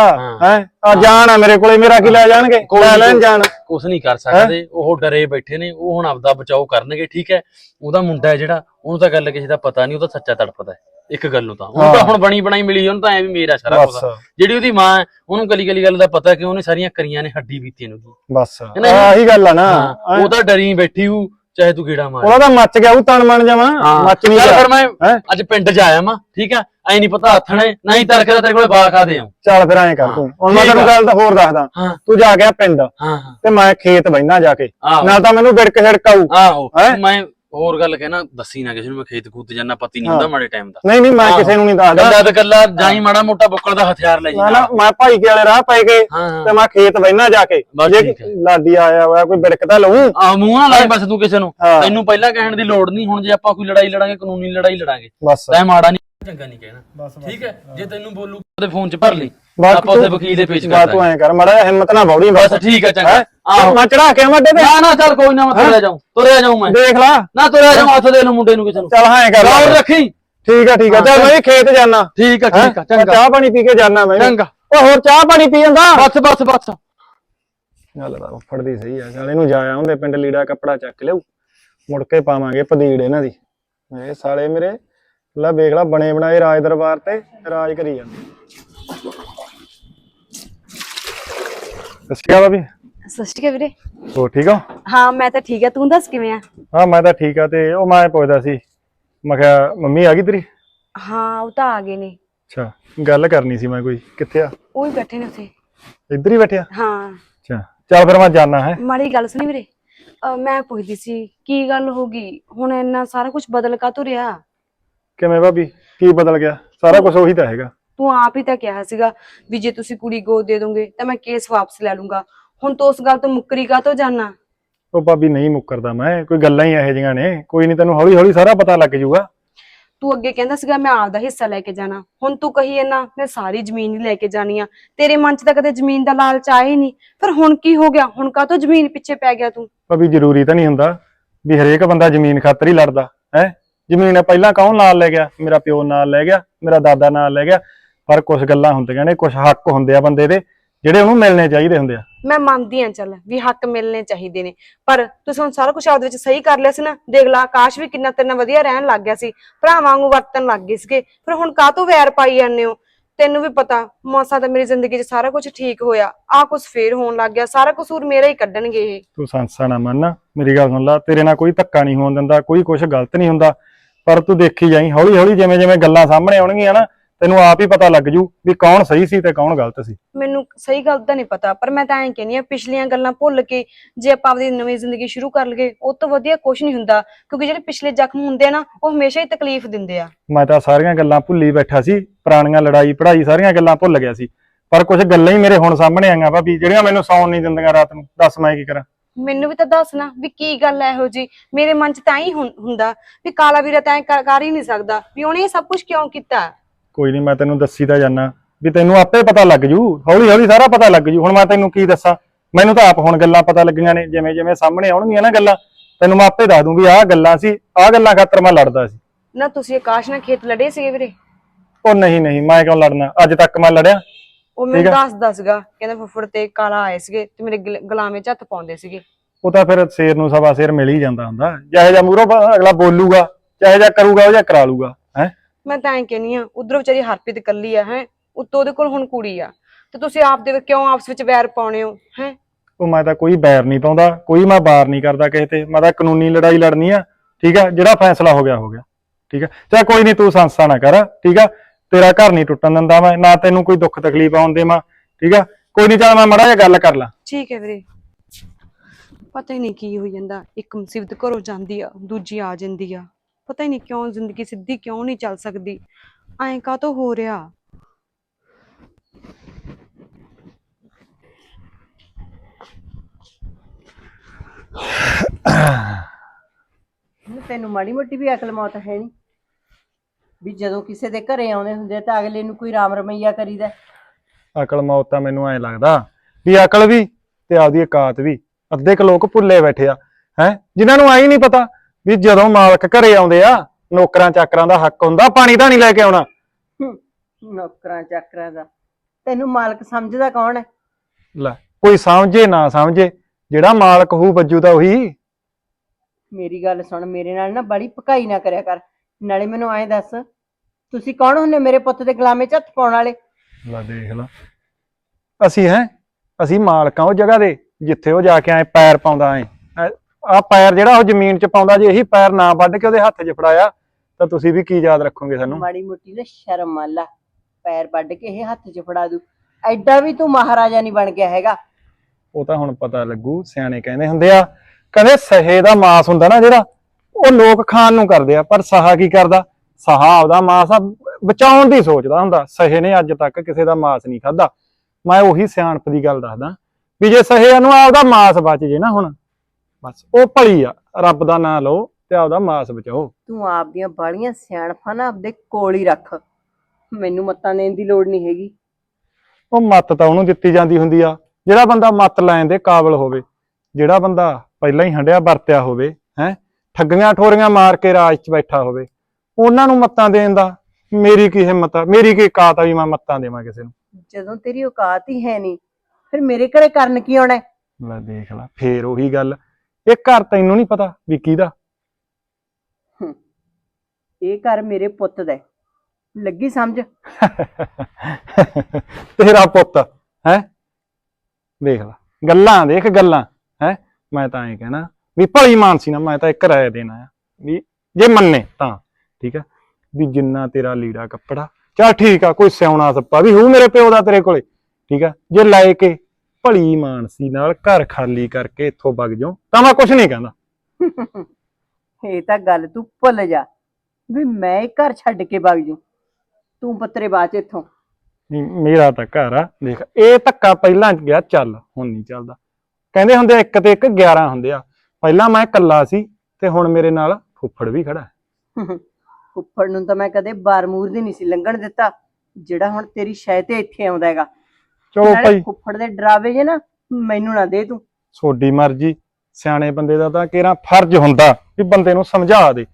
F: ਹਾਂ।
E: ਆ ਜਾਣ ਆ ਮੇਰੇ ਕੋਲੇ ਮੇਰਾ ਕੀ ਲੈ ਜਾਣਗੇ? ਲੈ
F: ਨੀ,
E: ਲੈਣ ਜਾਣ।
F: ਕੁਛ ਨਹੀਂ ਕਰ ਸਕਦੇ ਉਹ ਡਰੇ ਬੈਠੇ ਨੇ ਉਹ ਹੁਣ ਆਪਦਾ ਬਚਾਓ ਕਰਨਗੇ ਠੀਕ ਹੈ? ਉਹਦਾ ਮੁੰਡਾ ਹੈ ਜਿਹੜਾ ਉਹਨੂੰ ਤਾਂ ਗੱਲ ਕਿਸੇ ਦਾ ਪਤਾ ਨਹੀਂ ਉਹ ਤਾਂ ਸੱਚਾ ਤੜਪਦਾ ਹੈ ਇੱਕ ਗੱਲੋਂ ਤਾਂ। ਉਹ। ਤਾਂ ਹੁਣ ਬਣੀ ਬਣਾਈ ਮਿਲੀ ਉਹਨੂੰ ਤਾਂ ਐ ਵੀ ਮੇਰਾ ਸਾਰਾ
E: ਬਸ।
F: ਜਿਹੜੀ ਉਹਦੀ ਮਾਂ ਉਹਨੂੰ ਗਲੀ ਗਲੀ ਗੱਲ ਦਾ ਪਤਾ ਕਿ ਉਹਨੇ ਸਾਰੀਆਂ ਕਰੀਆਂ ਨੇ ਹੱਡੀ ਬੀਤੀ ਨੂੰ।
E: ਬਸ। ਆਹੀ ਗੱਲ ਆ ਨਾ।
F: ਉਹ ਤਾਂ ਡਰੀ ਬੈਠੀ ਹੂ ਚਾਹੇ ਤੂੰ ਕੀੜਾ ਮਾਰ।
E: ਉਹਦਾ ਤਾਂ ਮੱਚ ਗਿਆ ਉਹ ਤਣ ਮਣ ਜਾਵਾਂ। ਮੱਚ ਨਹੀਂ
F: ਚੱਲ
E: ਗਿਆ।
F: ਫਿਰ ਮੈਂ
E: ਹੈਂ?
F: ਅੱਜ ਪਿੰਡ ਚ ਆਇਆ ਮਾਂ ਠੀਕ ਆ? ਐ ਨਹੀਂ ਪਤਾ ਹੱਥਣੇ ਨਹੀਂ ਤੜਕੇ ਦਾ ਤੇਰੇ ਕੋਲੇ ਬਾਗ ਆ ਦੇ ਆ।
E: ਚੱਲ ਫਿਰ ਐਂ ਕਰ ਤੂੰ। ਹੁਣ ਮੈਂ
F: ਠੀਕ
E: ਤੈਨੂੰ
F: ਆ।
E: ਗੱਲ ਤਾਂ ਹੋਰ ਦੱਸਦਾ।
F: ਹਾਂ।
E: ਤੂੰ ਜਾ ਗਿਆ ਪਿੰਡ
F: ਹਾਂ ਹਾਂ।
E: ਤੇ ਮੈਂ ਖੇਤ ਬੈਠਾ ਜਾ ਕੇ।
F: ਆਹੋ।
E: ਨਾਲ ਤਾਂ ਮੈਨੂੰ ਵਿੜਕ ਛੜਕ ਆਊ।
F: ਆਹੋ।
E: ਹੈਂ?
F: ਮੈਂ ਹੋਰ ਗੱਲ ਕਹਿਣਾ ਦੱਸੀ ਨਾ ਕਿਸੇ ਨੂੰ ਮੈਂ ਖੇਤ ਕੂਤ ਜਾਣਾ ਪਤੀ ਨਹੀਂ ਹੁੰਦਾ ਮਾੜੇ ਟਾਈਮ ਦਾ।
E: ਨਹੀਂ ਨਹੀਂ ਮੈਂ। ਕਿਸੇ ਨੂੰ ਨਹੀਂ ਦੱਸਦਾ।
F: ਗੱਲਾਂ ਤੇ ਗੱਲਾਂ ਜਾਈ ਮਾੜਾ ਮੋਟਾ ਬੁੱਕਲ ਦਾ ਹਥਿਆਰ ਲੈ ਜੀ
E: ਨਾ ਨਾ ਮੈਂ ਭਾਈ ਕੇ ਵਾਲੇ ਰਾਹ ਪੈ ਗਏ ਤੇ ਮੈਂ ਖੇਤ ਬੈਠਾ ਜਾ ਕੇ। ਜੇ। ਲਾਡੀ ਆਇਆ ਹੋਇਆ ਕੋਈ ਵਿੜਕ ਤਾਂ ਲਊ?
F: ਆ ਮੂੰਹ ਨਾ ਲਾਈ ਬਸ ਤੂੰ ਕਿਸੇ ਨੂੰ। ਤੈਨੂੰ ਪਹਿਲਾਂ ਕਹਿਣ ਦੀ ਲੋੜ ਨਹੀਂ ਹੁਣ ਜੇ ਆਪਾਂ ਕੋਈ ਲੜਾਈ ਲੜਾਂਗੇ ਕਾਨੂੰਨੀ ਲੜਾਈ ਲੜਾਂਗੇ।
E: ਬਸ।
F: ਤੈ ਮਾੜਾ ਚੰਗਾ ਨਹੀਂ ਕਹਿਣਾ। ਠੀਕ ਹੈ? ਜੇ ਤੈਨੂੰ ਬੋਲੂ ਉਹਦੇ ਫੋਨ 'ਚ ਭਰ ਲਈ। ਆਪਾਂ ਉਹਦੇ ਵਕੀਲ ਦੇ ਪੇਸ਼
E: ਬਸ
F: ਕਰ
E: ਤੂੰ ਐਂ ਕਰ ਮੜਾ ਹਿੰਮਤ ਨਾ ਬੌੜੀ ਬਸ।
F: ਠੀਕ ਹੈ ਚੰਗਾ।
E: ਹੈਂ?
F: ਆਹੋ।
E: ਮੈਂ ਚੜਾ ਕੇ ਮੱਡੇ ਤੇ?
F: ਨਾ ਨਾ ਚੱਲ ਕੋਈ ਨਾ ਮੈਂ ਤੁਰਿਆ ਜਾਉਂ ਤੁਰਿਆ ਜਾਉਂ ਮੈਂ।
E: ਦੇਖ ਲਾ।
F: ਨਾ ਤੁਰਿਆ ਜਾਉਂ ਹੱਥ ਦੇ ਲੂ ਮੁੰਡੇ ਨੂੰ ਕਿਸੇ ਨੂੰ।
E: ਚੱਲ ਹਾਂ ਐਂ ਕਰ।
F: ਗੌਰ ਰੱਖੀ।
E: ਠੀਕ ਆ ਠੀਕ ਆ। ਚੱਲ ਮੈਂ ਵੀ ਖੇਤ ਜਾਣਾ
F: ਠੀਕ ਹੈ? ਠੀਕ ਹੈ ਚੰਗਾ।
E: ਚਾਹ ਪਾਣੀ ਪੀ ਕੇ ਜਾਣਾ ਮੈਂ।
F: ਚੰਗਾ।
E: ਉਹ ਹੋਰ ਚਾਹ ਪਾਣੀ ਪੀ ਜਾਂਦਾ?
F: ਬਸ ਬਸ ਬਸ।
E: ਗੱਲ ਤਾਂ ਫੜਦੀ ਸਹੀ ਆ। ਚੱਲ ਇਹਨੂੰ ਜਾਇਆ ਹੁੰਦੇ ਪਿੰਡ ਲੀੜਾ ਕੱਪੜਾ ਚੱਕ ਲਿਓ ਮੁੜ ਕੇ ਪਾਵਾਂਗੇ ਪਦੀੜ ਇਹਨਾਂ ਦੀ। ਇਹ ਸਾਲੇ ਮੇਰੇ ਲੈ ਵੇਖ ਲਾ ਬਣੇ ਬਣਾਏ ਰਾਜ ਦਰਬਾਰ ਤੇ ਰਾਜ ਕਰੀ ਜਾਂਦੇ। ਸਸਿਆ ਬਾਬੀ
G: ਸਤਿ ਸ਼੍ਰੀ ਅਕਾਲ ਵੀਰੇ।
E: ਹੋ ਠੀਕ ਹੋ?
G: ਹਾਂ ਮੈਂ ਤਾਂ ਠੀਕ ਆ। ਤੂੰ ਦੱਸ ਕਿਵੇਂ ਆ?
E: ਹਾਂ ਮੈਂ ਤਾਂ ਠੀਕ ਆ ਤੇ ਉਹ ਮੈਂ ਪੁੱਛਦਾ ਸੀ ਮੈਂ ਕਿਹਾ ਮੰਮੀ ਆ ਗਈ ਤੇਰੀ?
G: ਹਾਂ ਉਹ ਤਾਂ ਆ ਗਏ ਨੇ।
E: ਅੱਛਾ ਗੱਲ ਕਰਨੀ ਸੀ ਮੈਂ ਕੋਈ ਕਿੱਥੇ ਆ?
G: ਉਹ ਹੀ ਬੈਠੇ ਨੇ ਉੱਥੇ।
E: ਇੱਧਰ ਹੀ ਬੈਠਿਆ
G: ਹਾਂ।
E: ਅੱਛਾ ਚੱਲ ਫਿਰ ਮੈਂ ਜਾਣਾ ਹੈ।
G: ਮਾੜੀ ਗੱਲ ਸੁਣੀ ਵੀਰੇ। ਅਹ ਮੈਂ ਪੁੱਛਦੀ ਸੀ ਕੀ ਗੱਲ ਹੋ ਗਈ? ਹੁਣ ਇੰਨਾ ਸਾਰਾ ਕੁਝ ਬਦਲ ਕਾ ਰਿਹਾ?
E: ਕਿਵੇਂ ਭਾਬੀ? ਕੀ ਬਦਲ ਗਿਆ? ਸਾਰਾ ਕੁਝ ਉਹੀ ਤਾਂ ਹੈਗਾ।
G: ਤੂੰ ਆਪ ਹੀ ਤਾਂ ਕਿਹਾ ਸੀਗਾ ਵੀ ਜੇ ਤੁਸੀਂ ਕੁੜੀ ਗੋਦ ਦੇ ਦੋਗੇ ਤਾਂ ਮੈਂ ਕੇਸ ਵਾਪਸ ਲੈ ਲੂੰਗਾ। ਹੁਣ ਤੂੰ ਉਸ ਗੱਲ ਤੋਂ ਮੁੱਕਰੀ ਕਾ ਤੋਂ ਜਾਣਾ
E: ਉਹ ਭਾਬੀ ਨਹੀਂ ਮੁੱਕਰਦਾ ਮੈਂ ਕੋਈ ਗੱਲਾਂ ਹੀ ਇਹੋ ਜਿਹੀਆਂ ਨੇ। ਕੋਈ ਨਹੀਂ ਤੈਨੂੰ ਹੌਲੀ ਹੌਲੀ ਸਾਰਾ ਪਤਾ ਲੱਗ ਜਾਊਗਾ।
G: ਤੂੰ ਅੱਗੇ ਕਹਿੰਦਾ ਸੀਗਾ ਮੈਂ ਆਪਦਾ ਹਿੱਸਾ ਲੈ ਕੇ ਜਾਣਾ। ਹੁਣ ਤੂੰ ਕਹੀ ਇਹਨਾਂ ਮੈਂ ਸਾਰੀ ਜ਼ਮੀਨ ਹੀ ਲੈ ਕੇ ਜਾਣੀ ਆ। ਤੇਰੇ ਮਨ 'ਚ ਤਾਂ ਕਦੇ ਜ਼ਮੀਨ ਦਾ ਲਾਲਚ ਆਇਆ ਹੀ ਨਹੀਂ। ਫਿਰ ਹੁਣ ਕੀ ਹੋ ਗਿਆ? ਹੁਣ ਕਾ ਤੋਂ ਜ਼ਮੀਨ ਪਿੱਛੇ ਪੈ ਗਿਆ ਤੂੰ?
E: ਭਾਬੀ ਜ਼ਰੂਰੀ ਤਾਂ ਨਹੀਂ ਹੁੰਦਾ ਵੀ ਹਰੇਕ ਬੰਦਾ ਜ਼ਮੀਨ ਖਾਤਰ ਹੀ ਲੜਦਾ ਹੈ? ਜ਼ਮੀਨ ਪਹਿਲਾਂ ਕੌਣ ਨਾਲ ਲੈ ਗਿਆ? ਮੇਰਾ ਪਿਓ ਨਾਲ ਲੈ ਗਿਆ ਮੇਰਾ ਦਾਦਾ ਨਾਲ ਲੈ ਗਿਆ। ਪਰ ਕੁਝ ਗੱਲਾਂ ਹੁੰਦੀਆਂ ਨੇ ਕੁਝ ਹੱਕ ਹੁੰਦੇ ਆ ਬੰਦੇ ਦੇ ਜਿਹੜੇ ਉਹਨੂੰ ਮਿਲਣੇ ਚਾਹੀਦੇ ਹੁੰਦੇ ਆ।
G: ਮੈਂ ਮੰਨਦੀ ਹਾਂ ਚੱਲ ਵੀ ਹੱਕ ਮਿਲਣੇ ਚਾਹੀਦੇ ਨੇ। ਪਰ ਤੁਸੀਂ ਹੁਣ ਸਾਰਾ ਕੁਝ ਆਪਦੇ ਵਿੱਚ ਸਹੀ ਕਰ ਲਿਆ ਸੀ ਨਾ ਦੇਖ ਲਾ ਆਕਾਸ਼ ਵੀ ਕਿੰਨਾ ਤੇਰੇ ਨਾਲ ਵਧੀਆ ਰਹਿਣ ਲੱਗ ਗਿਆ ਸੀ। ਭਰਾ ਵਾਂਗੂ ਵਰਤਣ ਲੱਗ ਗਏ ਸੀਗੇ। ਫਿਰ ਹੁਣ ਕਾਹਤੋਂ ਵੈਰ ਪਾਈ ਜਾਂਦੇ ਹੋ? ਤੈਨੂੰ ਵੀ ਪਤਾ ਮੌਸਾ ਤਾਂ ਮੇਰੀ ਜ਼ਿੰਦਗੀ 'ਚ ਸਾਰਾ ਕੁਝ ਠੀਕ ਹੋਇਆ। ਆ ਕੁਝ ਫੇਰ ਹੋਣ ਲੱਗ ਗਿਆ ਸਾਰਾ ਕਸੂਰ ਮੇਰਾ ਹੀ ਕੱਢਣਗੇ ਇਹ।
E: ਤੂੰ ਸੰਸਾ ਨਾ ਮੰਨ ਮੇਰੀ ਗੱਲ ਸੁਣ ਲੈ ਤੇਰੇ ਨਾਲ ਕੋਈ ਧੱਕਾ ਨਹੀਂ ਹੋਣ ਦਿੰਦਾ ਕੋਈ ਕੁਝ ਗਲਤ ਨਹੀਂ ਹੁੰਦਾ। ਪਰ ਤੂੰ ਦੇਖੀ ਜਾਈ ਹੌਲੀ ਹੌਲੀ ਜਿਵੇਂ ਜਿਵੇਂ ਗੱਲਾਂ ਸਾਹਮਣੇ ਆਉਣਗੀਆਂ ਨਾ ਤੈਨੂੰ ਆਪ ਹੀ ਪਤਾ ਲੱਗ ਜੂ ਵੀ ਕੌਣ ਸਹੀ ਸੀ ਤੇ ਕੌਣ ਗਲਤ ਸੀ।
G: ਮੈਨੂੰ ਸਹੀ ਗੱਲ ਤਾਂ ਨਹੀਂ ਪਤਾ ਪਰ ਮੈਂ ਤਾਂ ਐਂ ਕਹਿੰਦੀ ਆ ਪਿਛਲੀਆਂ ਗੱਲਾਂ ਭੁੱਲ ਕੇ ਜੇ ਆਪਾਂ ਆਪਣੀ ਨਵੀਂ ਜ਼ਿੰਦਗੀ ਸ਼ੁਰੂ ਕਰ ਲਈਏ ਉਹ ਤੋਂ ਵਧੀਆ ਕੁਝ ਨਹੀਂ ਹੁੰਦਾ ਕਿਉਂਕਿ ਜਿਹੜੇ ਪਿਛਲੇ ਜ਼ਖਮ ਹੁੰਦੇ ਆ ਨਾ ਉਹ ਹਮੇਸ਼ਾ ਹੀ ਤਕਲੀਫ ਦਿੰਦੇ ਆ।
E: ਮੈਂ ਤਾਂ ਸਾਰੀਆਂ ਗੱਲਾਂ ਭੁੱਲੀ ਬੈਠਾ ਸੀ ਪੁਰਾਣੀਆਂ ਲੜਾਈ ਪੜਾਈ ਸਾਰੀਆਂ ਗੱਲਾਂ ਭੁੱਲ ਗਿਆ ਸੀ ਪਰ ਕੁਝ ਗੱਲਾਂ ਹੀ ਮੇਰੇ ਹੁਣ ਸਾਹਮਣੇ ਆਈਆਂ ਭਾਬੀ ਜਿਹੜੀਆਂ ਮੈਨੂੰ ਸੌਣ ਨਹੀਂ ਦਿੰਦੀਆਂ ਰਾਤ ਨੂੰ ਦੱਸ ਮੈਂ ਕੀ ਕਰਾਂ।
G: ਮੈਨੂੰ ਵੀ ਤਾਂ ਦੱਸ ਨਾ ਵੀ ਕੀ ਗੱਲ ਐ ਇਹੋ ਜੀ ਮੇਰੇ ਮਨ 'ਚ ਤਾਂ ਹੀ ਹੁੰ- ਹੁੰਦਾ ਵੀ ਕਾਲਾ ਵੀਰਾ ਤਾਂ ਐਂ ਕਰ ਕਰ ਹੀ ਨਹੀਂ ਸਕਦਾ। ਵੀ ਉਹਨੇ ਇਹ ਸਭ ਕੁਝ ਕਿਉਂ ਕੀਤਾ?
E: ਕੋਈ ਨਹੀਂ ਮੈਂ ਤੈਨੂੰ ਦੱਸੀ ਤਾਂ ਜਾਨਾ ਵੀ ਤੈਨੂੰ ਆਪੇ ਪਤਾ ਲੱਗ ਜੂ। ਹੌਲੀ ਹੌਲੀ ਸਾਰਾ ਪਤਾ ਲੱਗ ਜੂ। ਹੁਣ ਮੈਂ ਤੈਨੂੰ ਕੀ ਦੱਸਾਂ? ਮੈਨੂੰ ਤਾਂ ਆਪ ਹੁਣ ਗੱਲਾਂ ਪਤਾ ਲੱਗੀਆਂ ਨੇ। ਜਿਵੇਂ ਜਿਵੇਂ ਸਾਹਮਣੇ ਆਉਣਗੀਆਂ ਨਾ ਗੱਲਾਂ ਤੈਨੂੰ ਮੈਂ ਆਪੇ ਦੱਸ ਦੂੰ ਵੀ ਆਹ ਗੱਲਾਂ ਸੀ ਆਹ ਗੱਲਾਂ ਖਾਤਰ ਮੈਂ ਲੜਦਾ ਸੀ।
G: ਨਾ ਤੁਸੀਂ ਆਕਾਸ਼ ਨਾਲ ਖੇਤ ਲੜੇ ਸੀਗੇ ਵੀਰੇ?
E: ਉਹ ਨਹੀਂ ਨਹੀਂ ਮੈਂ ਕਿਉਂ ਲੜਨਾ? ਅੱਜ ਤੱਕ ਮੈਂ ਲੜਿਆ।
G: ਉਹ
E: ਠੀਕ
G: ਮੈਨੂੰ
E: ਆ।
G: ਦੱਸਦਾ ਸੀਗਾ ਕਹਿੰਦਾ ਫੁੱਫੜ ਤੇ ਕਾਲਾ ਆਏ ਸੀਗੇ ਤੇ ਮੇਰੇ ਗਲ- ਗੁਲਾਮੇ 'ਚ ਹੱਥ ਪਾਉਂਦੇ ਸੀਗੇ।
E: ਉਹ ਤਾਂ ਫਿਰ ਸ਼ੇਰ ਨੂੰ ਸਵਾ ਸ਼ੇਰ ਮਿਲ ਹੀ ਜਾਂਦਾ ਹੁੰਦਾ। ਜਿਹੇ ਜਾਂ ਮੂਰੋ ਅਗਲਾ ਬੋਲੂਗਾ ਚਾਹੇ ਜਾਂ ਕਰੂਗਾ ਉਹ ਜਾਂ ਕਰਾ ਲੂਗਾ ਹੈ?
G: ਮੈਂ ਤਾਂ ਐਂ ਕਹਿੰਨੀ ਆ ਉਧਰੋਂ ਵਿਚਾਰੀ ਹਰਪ੍ਰੀਤ ਇਕੱਲੀ ਆ ਹੈ? ਉੱਤੋਂ ਉਹਦੇ ਕੋਲ ਹੁਣ ਕੁੜੀ ਆ। ਤੇ ਤੁਸੀਂ ਆਪ ਦੇ ਕਿਉਂ ਆਪਸ ਵਿੱਚ ਵੈਰ ਪਾਉਣੇ ਹੋ ਹੈ?
E: ਉਹ ਮੈਂ ਤਾਂ ਕੋਈ ਬੈਰ ਨਹੀਂ ਪਾਉਂਦਾ ਕੋਈ ਮੈਂ ਬਾਰ ਨਹੀਂ ਕਰਦਾ ਕਿਸੇ ਤੇ। ਮੈਂ ਤਾਂ ਕਾਨੂੰਨੀ ਲੜਾਈ ਲੜਨੀ ਆ ਠੀਕ ਆ? ਜਿਹੜਾ ਫੈਸਲਾ ਹੋ ਗਿਆ ਹੋ ਗਿਆ ਠੀਕ ਆ? ਚਾਹ ਕੋਈ ਨਹੀਂ ਤੂੰ ਸੰਸਾ ਨਾ ਕਰ ਠੀਕ ਆ? ਤੇਰਾ ਘਰ ਨਹੀਂ ਟੁੱਟਣ ਦਿੰਦਾ ਮੈਂ ਨਾ ਤੈਨੂੰ ਕੋਈ ਦੁੱਖ ਤਕਲੀਫ ਆਉਣ ਦੇਵਾਂ ਠੀਕ ਆ? ਕੋਈ ਨਹੀਂ ਚੱਲ ਮੈਂ ਮੜਾ ਜਿਹਾ ਗੱਲ ਕਰ ਲਾਂ।
G: ਠੀਕ ਹੈ ਵੀਰੇ। ਪਤਾ ਹੀ ਨਹੀਂ ਕੀ ਹੋਈ ਜਾਂਦਾ। ਇੱਕ ਮੁਸੀਬਤ ਘਰੋਂ ਜਾਂਦੀ ਆ ਦੂਜੀ ਆ ਜਾਂਦੀ ਆ। ਪਤਾ ਹੀ ਨਹੀਂ ਕਿਉਂ ਜ਼ਿੰਦਗੀ ਸਿੱਧੀ ਕਿਉਂ ਨਹੀਂ ਚੱਲ ਸਕਦੀ। ਐਂ ਕਾਹਤੋਂ ਹੋ ਰਿਹਾ?
A: ਤੈਨੂੰ ਮਾੜੀ ਮੋਟੀ ਵੀ ਅਕਲ ਮੌਤ ਹੈ ਨਹੀਂ ਵੀ ਜਦੋਂ ਕਿਸੇ ਦੇ ਘਰੇ ਆਉਂਦੇ ਹੁੰਦੇ ਤਾਂ ਅਗਲੇ ਨੂੰ ਕੋਈ ਰਾਮ ਰਮਈਆ ਕਰੀਦਾ
E: ਅਕਲ ਮੌਤ ਤਾਂ ਮੈਨੂੰ ਐ ਲੱਗਦਾ ਵੀ ਅਕਲ ਵੀ ਤੇ ਆਪਦੀ ਔਕਾਤ ਵੀ ਅੱਧੇ ਕ ਲੋਕ ਭੁੱਲੇ ਬੈਠੇ ਆ ਹੈ? ਜਿਨ੍ਹਾਂ ਨੂੰ ਆਈ ਨਹੀਂ ਪਤਾ ਵੀ ਜਦੋਂ ਮਾਲਕ ਘਰੇ ਆਉਂਦੇ ਆ ਨੌਕਰਾਂ ਚਾਕਰਾਂ ਦਾ ਹੱਕ ਹੁੰਦਾ ਪਾਣੀ ਤਾਂ ਨਹੀਂ ਲੈ ਕੇ ਆਉਣਾ।
A: ਨੌਕਰਾਂ ਚਾਕਰਾਂ ਦਾ। ਤੈਨੂੰ ਮਾਲਕ ਸਮਝਦਾ ਕੌਣ ਹੈ?
E: ਲੈ ਕੋਈ ਸਮਝੇ ਨਾ ਸਮਝੇ ਜਿਹੜਾ ਮਾਲਕ ਹੋਊ ਵੱਜੂ ਤਾਂ ਉਹੀ।
A: ਮੇਰੀ ਗੱਲ ਸੁਣ ਮੇਰੇ ਨਾਲ ਨਾ ਬੜੀ ਭਕਾਈ ਨਾ ਕਰਿਆ ਕਰ। ਨਾਲੇ ਮੈਨੂੰ ਐਂ ਦੱਸ ਤੁਸੀਂ ਕੌਣ ਹੁੰਨੇ ਮੇਰੇ ਪੁੱਤ ਦੇ ਗੁਲਾਮੇ 'ਚ ਹੱਥ ਪਾਉਣ ਵਾਲੇ?
E: ਲੈ ਦੇਖ ਲਾ। ਅਸੀਂ ਹੈ ਅਸੀਂ ਮਾਲਕਾਂ ਉਹ ਜਗ੍ਹਾ ਦੇ ਜਿੱਥੇ ਉਹ ਜਾ ਕੇ ਆਏ ਪੈਰ ਪਾਉਂਦਾ ਐ ਆ ਪੈਰ ਜਿਹੜਾ ਉਹ ਜ਼ਮੀਨ 'ਚ ਪਾਉਂਦਾ ਜੇ ਇਹੀ ਪੈਰ ਨਾ ਵੱਢ ਕੇ ਉਹਦੇ ਹੱਥ 'ਚ ਫੜਾਇਆ ਤਾਂ ਤੁਸੀਂ ਵੀ ਕੀ ਯਾਦ ਰੱਖੋਗੇ ਸਾਨੂੰ?
A: ਮਾੜੀ ਮੋਟੀ ਨਾ ਸ਼ਰਮ ਮੰਨ ਲਾ ਪੈਰ ਵੱਢ ਕੇ ਇਹ ਹੱਥ 'ਚ ਫੜਾ ਦੂ। ਐਡਾ ਵੀ ਤੂੰ ਮਹਾਰਾਜਾ ਨਹੀਂ ਬਣ ਗਿਆ ਹੈਗਾ।
E: ਉਹ ਤਾਂ ਹੁਣ ਪਤਾ ਲੱਗੂ ਸਿਆਣੇ ਕਹਿੰਦੇ ਹੁੰਦੇ ਆ ਕਹਿੰਦੇ ਸਹੇ ਦਾ ਮਾਸ ਹੁੰਦਾ ਨਾ ਜਿਹੜਾ ਉਹ ਲੋਕ ਖਾਣ ਨੂੰ ਕਰਦੇ ਆ ਪਰ ਸਹਾ ਕੀ ਕਰਦਾ? ਸਹਾ ਆਪਦਾ ਮਾਸ ਆ ਬਚਾਉਣ ਦੀ ਸੋਚਦਾ ਹੁੰਦਾ। ਸਹੇ ਨੇ ਅੱਜ ਤੱਕ ਕਿਸੇ ਦਾ ਮਾਸ ਨਹੀਂ ਖਾਦਾ ਮੈਂ ਉਹੀ ਸਿਆਣਪ ਦੀ ਗੱਲ ਦੱਸਦਾ ਵੀ ਜੇ ਸਹੇ ਨੂੰ ਆਪਦਾ ਮਾਸ ਬਚ ਜੇ ਨਾ ਹੁਣ ਬਸ ਉਹ ਭਲੀ ਆ ਰੱਬ ਦਾ ਨਾਂ ਲਓ ਤੇ ਆਪਦਾ ਮਾਸ ਬਚਾਓ।
A: ਤੂੰ ਆਪਦੀਆਂ ਬਾਲੀਆਂ ਸਿਆਣਫਾਂ ਨਾ ਆਪਦੇ ਕੋਲ ਹੀ ਰੱਖ। ਮੈਨੂੰ ਮੱਤਾਂ ਦੇਣ ਦੀ ਲੋੜ ਨਹੀਂ ਹੈਗੀ।
E: ਉਹ ਮੱਤ ਤਾਂ ਉਹਨੂੰ ਦਿੱਤੀ ਜਾਂਦੀ ਹੁੰਦੀ ਆ। ਜਿਹੜਾ ਬੰਦਾ ਮੱਤ ਲੈਣ ਦੇ ਕਾਬਲ ਹੋਵੇ ਜਿਹੜਾ ਬੰਦਾ ਪਹਿਲਾਂ ਹੀ ਹੰਡਿਆ ਵਰਤਿਆ ਹੋਵੇ ਹੈ ਠੱਗੀਆਂ ਠੋਰੀਆਂ ਮਾਰ ਕੇ ਰਾਜ 'ਚ ਬੈਠਾ ਹੋਵੇ ਉਹਨਾਂ ਨੂੰ ਮੱਤਾਂ ਦੇਣ ਦਾ ਮੇਰੀ ਕੀ ਹਿੰਮਤ ਆ ਮੇਰੀ ਕੀ ਔਕਾਤ ਆ ਵੀ ਮੈਂ ਮੱਤਾਂ ਦੇਵਾਂ ਕਿਸੇ ਨੂੰ।
A: ਜਦੋਂ ਤੇਰੀ ਔਕਾਤ ਹੀ ਹੈ ਨਹੀਂ ਫਿਰ ਮੇਰੇ ਘਰੇ ਕਰਨ ਕੀ ਆਉਣਾ ਹੈ?
E: ਲੈ ਦੇਖ ਲੈ ਫੇਰ ਉਹੀ ਗੱਲ ਇਹ ਘਰ ਤੈਨੂੰ ਨਹੀਂ ਪਤਾ ਵੀ ਕਿਹਦਾ।
A: ਇਹ ਘਰ ਮੇਰੇ ਪੁੱਤ ਦਾ ਹੈ। ਲੱਗੀ ਸਮਝ?
E: ਤੇਰਾ ਪੁੱਤ ਹੈ? ਦੇਖ ਲੈ ਗੱਲਾਂ ਦੇਖ ਗੱਲਾਂ ਹੈ? ਮੈਂ ਤਾਂ ਐਂ ਕਹਿਣਾ ਵੀ ਭਲੀ ਮਾਨਸੀ ਨਾ ਮੈਂ ਤਾਂ ਇੱਕ ਰਾਏ ਦੇਣਾ ਆ ਵੀ ਜੇ ਮੰਨੇ ਤਾਂ ਠੀਕ ਆ ਵੀ ਜਿੰਨਾ ਤੇਰਾ ਲੀੜਾ ਕੱਪੜਾ ਚਲ ਠੀਕ ਆ ਕੋਈ ਸਿਆਉਣਾ ਸੱਪਾ ਵੀ ਹੂ ਮੇਰੇ ਪਿਓ ਦਾ ਤੇਰੇ ਕੋਲੇ ਠੀਕ ਆ ਜੇ ਲੈ ਕੇ ਭਲੀ ਮਾਨਸੀ ਨਾਲ ਘਰ ਖਾਲੀ ਕਰਕੇ ਇੱਥੋਂ ਵਗ ਜਾਓ ਤਾਂ ਮੈਂ ਕੁਝ ਨਹੀਂ ਕਹਿੰਦਾ।
A: ਇਹ ਤਾਂ ਗੱਲ ਤੂੰ ਭੁੱਲ ਜਾ ਵੀ ਮੈਂ ਇਹ ਘਰ ਛੱਡ ਕੇ ਭੱਜ ਜੂ ਤੂੰ ਪੱਤਰੇ ਬਾਅਦ ਚ ਇੱਥੋਂ।
E: ਨਹੀਂ ਮੇਰਾ ਤਾਂ ਘਰ ਆ ਦੇਖ ਇਹ ਧੱਕਾ ਪਹਿਲਾਂ ਗਿਆ ਚੱਲ ਹੁਣ ਨਹੀਂ ਚੱਲਦਾ। ਕਹਿੰਦੇ ਹੁੰਦੇ ਇੱਕ ਤੇ ਇੱਕ 11 ਹੁੰਦੇ ਆ। ਪਹਿਲਾਂ ਮੈਂ ਇਕੱਲਾ ਸੀ ਤੇ ਹੁਣ ਮੇਰੇ ਨਾਲ ਫੁੱਫੜ ਵੀ ਖੜਾ ਹੈ।
A: ਉੱਪਰ ਨੂੰ ਤਾਂ ਮੈਂ ਕਦੇ ਬਾਰਮੂਰ ਦੀ ਨਹੀਂ ਸੀ ਲੰਘਣ ਦਿੱਤਾ ਜਿਹੜਾ ਹੁਣ ਤੇਰੀ ਸ਼ੈ ਤੇ ਇੱਥੇ ਆਉਂਦਾ ਹੈਗਾ।
E: ਚਲੋ ਭਾਈ।
A: ਫੁੱਫੜ ਦੇ ਡਰਾਵੇ ਜੇ ਨਾ ਮੈਨੂੰ ਨਾ ਦੇ ਤੂੰ।
E: ਤੁਹਾਡੀ ਮਰਜ਼ੀ ਸਿਆਣੇ ਬੰਦੇ ਦਾ ਤਾਂ ਕਿਹੜਾ ਫਰਜ਼ ਹੁੰਦਾ ਵੀ ਬੰਦੇ ਨੂੰ ਸਮਝਾ ਦੇ।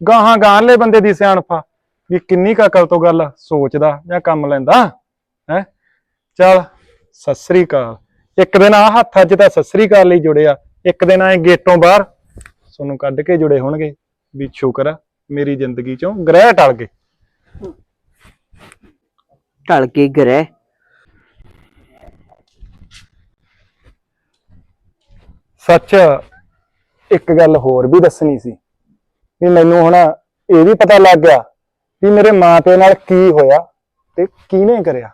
E: ਗਾਹਾਂ ਗਾਂਹਲੇ ਬੰਦੇ ਦੀ ਸਿਆਣਪਾ ਵੀ ਕਿੰਨੀ ਕੁ ਅਕਲ ਤੋਂ ਗੱਲ ਸੋਚਦਾ ਜਾਂ ਕੰਮ ਲੈਂਦਾ ਹੈ? ਚੱਲ ਸਤਿ ਸ੍ਰੀ ਅਕਾਲ। ਇੱਕ ਦਿਨ ਆ ਹੱਥਾਂ 'ਚ ਤਾਂ ਸਤਿ ਸ੍ਰੀ ਅਕਾਲ ਲਈ ਜੁੜਿਆ। ਇੱਕ ਦਿਨ ਆਏ ਗੇਟੋਂ ਬਾਹਰ ਤੁਹਾਨੂੰ ਕੱਢ ਕੇ ਜੁੜੇ ਹੋਣਗੇ ਵੀ ਸ਼ੁਕਰ ਆ ਮੇਰੀ ਜ਼ਿੰਦਗੀ 'ਚੋਂ ਗ੍ਰਹਿ ਟਲ ਗਏ।
A: ਟਲ ਕੇ ਗਰੇ
E: ਸੱਚ ਇੱਕ ਗੱਲ ਹੋਰ ਵੀ ਦੱਸਣੀ ਸੀ ਵੀ ਮੈਨੂੰ ਹੁਣ ਇਹ ਵੀ ਪਤਾ ਲੱਗ ਗਿਆ ਵੀ ਮੇਰੇ ਮਾਂ ਪਿਓ ਨਾਲ ਕੀ ਹੋਇਆ ਤੇ ਕਿਹਨੇ ਕਰਿਆ।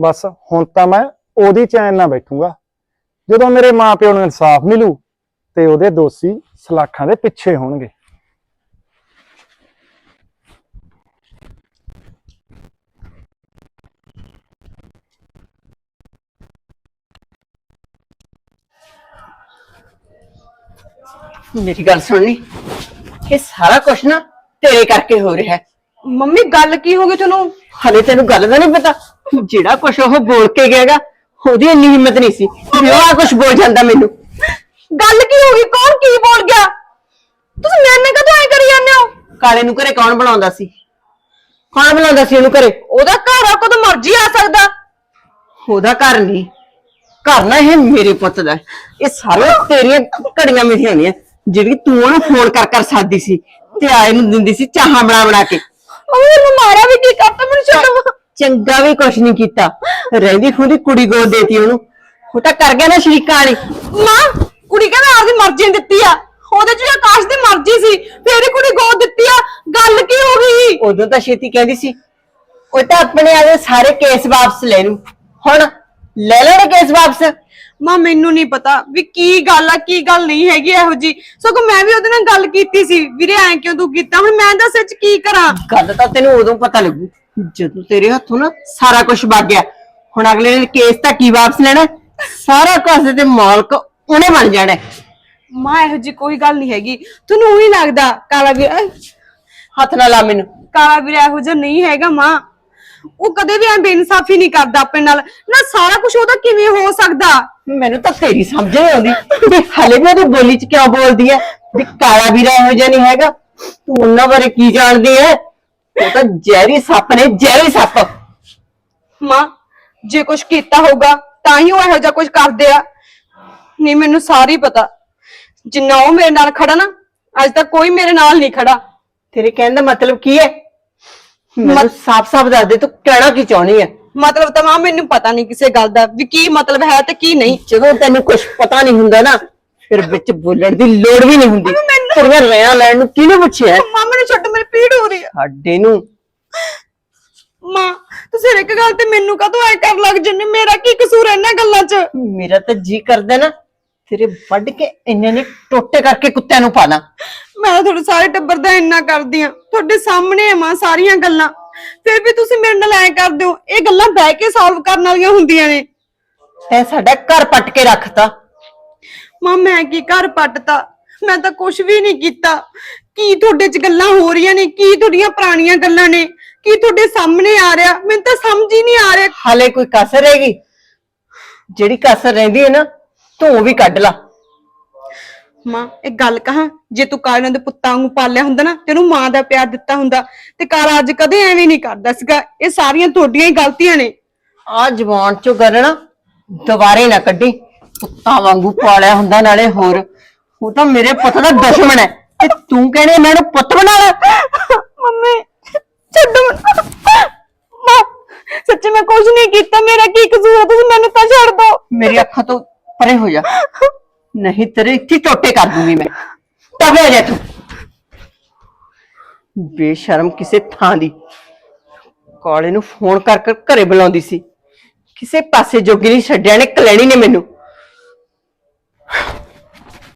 E: ਬਸ ਹੁਣ ਤਾਂ ਮੈਂ ਉਹਦੀ ਚੈਨ ਨਾਲ ਬੈਠੂੰਗਾ। ਜਦੋਂ ਮੇਰੇ ਮਾਂ ਪਿਓ ਨੂੰ ਇਨਸਾਫ ਮਿਲੂ ਤੇ ਉਹਦੇ ਦੋਸ਼ੀ ਸਲਾਖਾਂ ਦੇ ਪਿੱਛੇ ਹੋਣਗੇ।
A: ਮੇਰੀ ਗੱਲ ਸੁਣਨੀ ਇਹ ਸਾਰਾ ਕੁਝ ਨਾ ਤੇਰੇ ਕਰਕੇ ਹੋ ਰਿਹਾ। ਹੈ
G: ਮੰਮੀ ਗੱਲ ਕੀ ਹੋ ਗਈ ਤੁਹਾਨੂੰ
A: ਹਲੇ ਤੈਨੂੰ ਗੱਲ ਦਾ ਨਹੀਂ ਪਤਾ। ਜਿਹੜਾ ਕੁਝ ਉਹ ਬੋਲ ਕੇ ਗਿਆਗਾ ਉਹਦੀ ਇੰਨੀ ਹਿੰਮਤ ਨਹੀਂ ਸੀ ਵੀ ਉਹ ਆ ਕੁਝ ਬੋਲ ਜਾਂਦਾ ਮੈਨੂੰ।
G: ਗੱਲ ਕੀ ਹੋ ਗਈ? ਕੌਣ ਕੀ ਬੋਲ ਗਿਆ? ਤੁਸੀਂ ਮੇਰੇ ਨਾਲ ਕਦੋਂ ਐ ਕਰੀ ਜਾਂਦੇ ਹੋ?
A: ਕਾਲੇ ਨੂੰ ਘਰੇ ਕੌਣ ਬਣਾਉਂਦਾ ਸੀ? ਕੌਣ ਬਣਾਉਂਦਾ ਸੀ ਉਹਨੂੰ ਘਰੇ?
G: ਉਹਦਾ ਘਰ ਆ ਕਦੋਂ ਮਰਜ਼ੀ ਆ ਸਕਦਾ।
A: ਉਹਦਾ ਘਰ ਨਹੀਂ। ਘਰ ਨਾ ਇਹ ਮੇਰੇ ਪੁੱਤ ਦਾ। ਹੈ। ਇਹ ਸਾਰੇ ਤੇਰੀਆਂ ਘੜੀਆਂ ਮਿਠੀਆਂ ਹੁੰਦੀਆਂ। ਜਿਹੜੀ ਤੂੰ ਉਹਨੂੰ ਫੋਨ ਕਰ ਕਰ ਸਾਦੀ ਸੀ ਤੇ ਆਏ ਨੂੰ ਦਿੰਦੀ ਸੀ ਚਾਹਾਂ ਬਣਾ ਬਣਾ ਕੇ।
G: ਮੰਮੀ ਮੈਨੂੰ ਮਾਰਿਆ ਵੀ ਕੀ ਕਰਤਾ? ਮੈਨੂੰ ਛੱਡੋ।
A: ਚੰਗਾ ਵੀ ਕੁਛ ਨਹੀਂ ਕੀਤਾ। ਰਹਿੰਦੀ ਖੁਦੀ ਕੁੜੀ ਗੋਦ ਦੇਤੀ ਉਹਨੂੰ। ਉਹ ਤਾਂ ਕਰ ਗਿਆ ਨਾ ਸ਼ਰੀਕਾਂ ਵਾਲੀ।
G: ਮਾਂ ਕੁੜੀ ਕਹਿੰਦਾ ਆਪਦੀ ਮਰਜ਼ੀ ਨੇ ਦਿੱਤੀ ਆ। ਉਹਦੇ ਚ ਆਕਾਸ਼ ਦੀ ਮਰਜ਼ੀ ਸੀ। ਫੇਰ ਹੀ ਕੁੜੀ ਗੋਦ ਦਿੱਤੀ ਆ। ਗੱਲ ਕੀ ਹੋ ਗਈ?
A: ਉਦੋਂ ਤਾਂ ਛੇਤੀ ਕਹਿੰਦੀ ਸੀ ਉਹ ਤਾਂ ਆਪਣੇ ਆਲੇ ਸਾਰੇ ਕੇਸ ਵਾਪਸ ਲੈ ਲੂ ਹੁਣ ਲੈ ਲੈਣ ਕੇਸ ਵਾਪਸ?
G: ਮਾਂ ਮੈਨੂੰ ਨਹੀਂ ਪਤਾ ਵੀ ਕੀ ਗੱਲ ਆ ਕੀ ਗੱਲ ਨਹੀਂ ਹੈਗੀ ਇਹੋ ਜੀ ਸਗੋਂ ਮੈਂ ਵੀ ਉਹਦੇ ਨਾਲ ਗੱਲ ਕੀਤੀ ਸੀ। ਵੀਰੇ ਐਂ ਕਿਉਂ ਤੂੰ ਕੀਤਾ? ਹੁਣ ਮੈਂ ਦੱਸ ਇਹ ਚ ਕੀ ਕਰਾਂ?
A: ਗੱਲ ਤਾਂ ਤੈਨੂੰ ਉਦੋਂ ਪਤਾ ਲੱਗੂ। ਜਦੋਂ ਤੇਰੇ ਹੱਥੋਂ ਨਾ ਸਾਰਾ ਕੁਝ ਵਗ ਗਿਆ। ਹੁਣ ਅਗਲੇ ਨੇ ਕੇਸ ਤਾਂ ਕੀ ਵਾਪਸ ਲੈਣਾ? ਸਾਰਾ ਕੁਝ ਤੇ ਮਾਲਕ ਉਹਨੇ ਬਣ ਜਾਣਾ। ਹੈ।
G: ਮਾਂ ਇਹੋ ਜੀ ਕੋਈ ਗੱਲ ਨਹੀਂ ਹੈਗੀ। ਤੁਹਾਨੂੰ ਉਹੀ ਲੱਗਦਾ ਕਾਲਾ ਵੀਰ ਅਹ,
A: ਹੱਥ ਨਾ ਲਾ ਮੈਨੂੰ।
G: ਕਾਲਾ ਵੀਰ ਇਹੋ ਜਿਹਾ ਨਹੀਂ ਹੈਗਾ ਮਾਂ। ਉਹ ਕਦੇ ਵੀ ਐ ਬੇਇਨਸਾਫੀ ਨਹੀਂ ਕਰਦਾ ਆਪਣੇ ਨਾਲ। ਨਾ ਸਾਰਾ ਕੁਝ ਉਹਦਾ ਕਿਵੇਂ ਹੋ ਸਕਦਾ?
A: ਮੈਨੂੰ ਤਾਂ ਤੇਰੀ ਸਮਝ ਨਹੀਂ ਆਉਂਦੀ। ਵੀ ਹਲੇ ਵੀ ਉਹਦੀ ਬੋਲੀ ਚ ਕਿਉਂ ਬੋਲਦੀ ਹੈ ਵੀ ਕਾਲਾ ਵੀਰਾ ਇਹੋ ਜਿਹਾ ਨਹੀਂ ਹੈਗਾ। ਤੂੰ ਉਹਨਾਂ ਬਾਰੇ ਕੀ ਜਾਣਦੀ ਹੈ ਉਹ ਤਾਂ ਜ਼ਹਿਰੀ ਸੱਪ ਨੇ ਜ਼ਹਿਰੀ ਸੱਪ।
G: ਮਾਂ ਜੇ ਕੁਝ ਕੀਤਾ ਹੋਊਗਾ ਤਾਂ ਹੀ ਉਹ ਇਹੋ ਜਿਹਾ ਕੁਝ ਕਰਦੇ ਆ। ਨਹੀਂ ਮੈਨੂੰ ਸਾਰੀ ਪਤਾ। ਜਿੰਨਾ ਉਹ ਮੇਰੇ ਨਾਲ ਖੜਾ ਨਾ ਅੱਜ ਤੱਕ ਕੋਈ ਮੇਰੇ ਨਾਲ ਨਹੀਂ ਖੜਾ।
A: ਤੇਰੇ ਕਹਿਣ ਦਾ ਮਤਲਬ ਕੀ ਹੈ? ਮੈਨੂੰ ਸਾਫ਼-ਸਾਫ਼ ਦੱਸ ਦੇ ਤੂੰ ਕਹਿਣਾ ਕੀ ਚਾਹੁੰਦੀ ਹੈ?
G: ਮਤਲਬ ਤਾਂ ਮਾਂ ਮੈਨੂੰ ਪਤਾ ਨਹੀਂ ਕਿਸੇ ਗੱਲ ਦਾ ਵੀ ਕੀ ਮਤਲਬ ਹੈ ਤੇ ਕੀ ਨਹੀਂ।
A: ਜਦੋਂ ਤੈਨੂੰ ਕੁਝ ਪਤਾ ਨਹੀਂ ਹੁੰਦਾ ਨਾ ਫਿਰ ਵਿੱਚ ਬੋਲਣ ਦੀ ਲੋੜ ਵੀ ਨਹੀਂ ਹੁੰਦੀ। ਤੇਰੀਆਂ ਰਿਆਂ ਲੈਣ ਨੂੰ ਕਿਹਨੇ ਪੁੱਛਿਆ?
G: ਮਾਂ ਮੈਨੂੰ ਛੱਡ ਮੇਰੀ ਪੀੜ ਹੋ ਰਹੀ ਹੈ
A: ਸਾਡੇ ਨੂੰ।
G: ਮਾਂ ਤੁਸੀਂ ਹਰ ਇੱਕ ਗੱਲ ਤੇ ਮੈਨੂੰ ਕਦੋਂ ਐ ਕਰ ਲੱਗ ਜੰਨੇ ਮੇਰਾ ਕੀ ਕਸੂਰ ਹੈ ਇਹਨਾਂ ਗੱਲਾਂ 'ਚ?
A: ਮੇਰਾ ਤਾਂ ਜੀ ਕਰਦਾ ਨਾ ਤੇਰੇ ਵੱਢ ਕੇ ਇੰਨੇ ਨੇ ਟੋਟੇ ਕਰਕੇ ਕੁੱਤਿਆਂ ਨੂੰ ਪਾਣਾ।
G: ਮੈਂ ਤੁਹਾਡੇ ਸਾਰੇ ਟੱਬਰ ਦਾ ਇੰਨਾ ਕਰਦੀ ਆ। ਤੁਹਾਡੇ ਸਾਹਮਣੇ ਆ ਮਾਂ ਸਾਰੀਆਂ ਗੱਲਾਂ। ਫਿਰ ਵੀ ਤੁਸੀਂ ਮੇਰੇ ਨਾਲ ਐ ਕਰਦੇ ਹੋ ਇਹ ਗੱਲਾਂ ਬਹਿ ਕੇ ਸੋਲਵ ਕਰਨ ਵਾਲੀਆਂ ਹੁੰਦੀਆਂ ਨੇ।
A: ਤੈਂ ਸਾਡਾ ਘਰ ਪੱਟ ਕੇ ਰੱਖਤਾ।
G: ਮਾਂ ਮੈਂ ਕੀ ਘਰ ਪੱਟਤਾ? ਮੈਂ ਤਾਂ ਕੁਝ ਵੀ ਨਹੀਂ ਕੀਤਾ। ਕੀ ਤੁਹਾਡੇ 'ਚ ਗੱਲਾਂ ਹੋ ਰਹੀਆਂ ਨੇ? ਕੀ ਤੁਹਾਡੀਆਂ ਪੁਰਾਣੀਆਂ ਗੱਲਾਂ ਨੇ? ਕੀ ਤੁਹਾਡੇ ਸਾਹਮਣੇ ਆ ਰਿਹਾ? ਮੈਨੂੰ ਤਾਂ ਸਮਝ ਹੀ ਨਹੀਂ ਆ ਰਿਹਾ।
A: ਹਾਲੇ ਕੋਈ ਕਸਰ ਹੈਗੀ? ਜਿਹੜੀ ਕਸਰ ਰਹਿੰਦੀ ਹੈ ਨਾ ਤੂੰ ਵੀ ਕੱਢ ਲਾ।
G: ਮਾਂ ਇੱਕ ਗੱਲ ਕਹਾਂ ਜੇ ਤੂੰ ਕਾਲਿਆਂ ਦੇ ਪੁੱਤਾਂ ਵਾਂਗੂ ਪਾਲਿਆ ਹੁੰਦਾ ਨਾ ਤੈਨੂੰ ਮਾਂ ਦਾ ਪਿਆਰ ਦਿੱਤਾ ਹੁੰਦਾ ਤੇ ਕਾਲਾ ਅੱਜ ਕਦੇ ਐਵੇਂ ਨਹੀਂ ਕਰਦਾ ਸੀਗਾ? ਇਹ ਸਾਰੀਆਂ ਤੁਹਾਡੀਆਂ ਹੀ ਗਲਤੀਆਂ ਨੇ।
A: ਆ ਜਵਾਨ ਚੋਂ ਗੱਲ ਨਾ ਦੁਬਾਰੇ ਨਾ ਕੱਢੀ। ਕੁੱਤਾ ਵਾਂਗੂ ਪਾਲਿਆ ਹੁੰਦਾ ਨਾਲੇ ਹੋਰ। ਉਹ ਤਾਂ ਮੇਰੇ ਪੁੱਤ ਦਾ ਦੁਸ਼ਮਣ ਹੈ। ਤੇ ਤੂੰ ਕਹਿੰਦੇ ਮੈਂ ਇਹਨੂੰ ਪੁੱਤ ਬਣਾ ਲੈ?
G: ਮੰਮੀ ਛੱਡੋ ਮੈਨੂੰ। ਮਾਂ ਸੱਚੀ ਮੈਂ ਕੁਝ ਨਹੀਂ ਕੀਤਾ। ਮੇਰਾ ਕੀ ਕਸੂਰ ਹੈ ਤੁਸੀਂ ਮੈਨੂੰ ਤਾਂ ਛੱਡ ਦਿਓ
A: ਮੇਰੀ ਅੱਖਾਂ ਤੋਂ ਪਰੇ ਹੋ ਜਾ। ਨਹੀਂ ਤੇਰੇ ਇੱਥੇ ਟੋਟੇ ਕਰ ਦੂੰਗੀ ਮੈਂ। ਤਵੇ ਹੋ ਜਾ ਤੂੰ ਬੇਸ਼ਰਮ ਕਿਸੇ ਥਾਂ ਦੀ। ਕਾਲੇ ਨੂੰ ਫੋਨ ਕਰ ਕਰ ਘਰੇ ਬੁਲਾਉਂਦੀ ਸੀ। ਕਿਸੇ ਪਾਸੇ ਜੋਗੀ ਨਹੀਂ ਛੱਡਿਆ ਨੇ ਕਲੈਣੀ ਨੇ ਮੈਨੂੰ।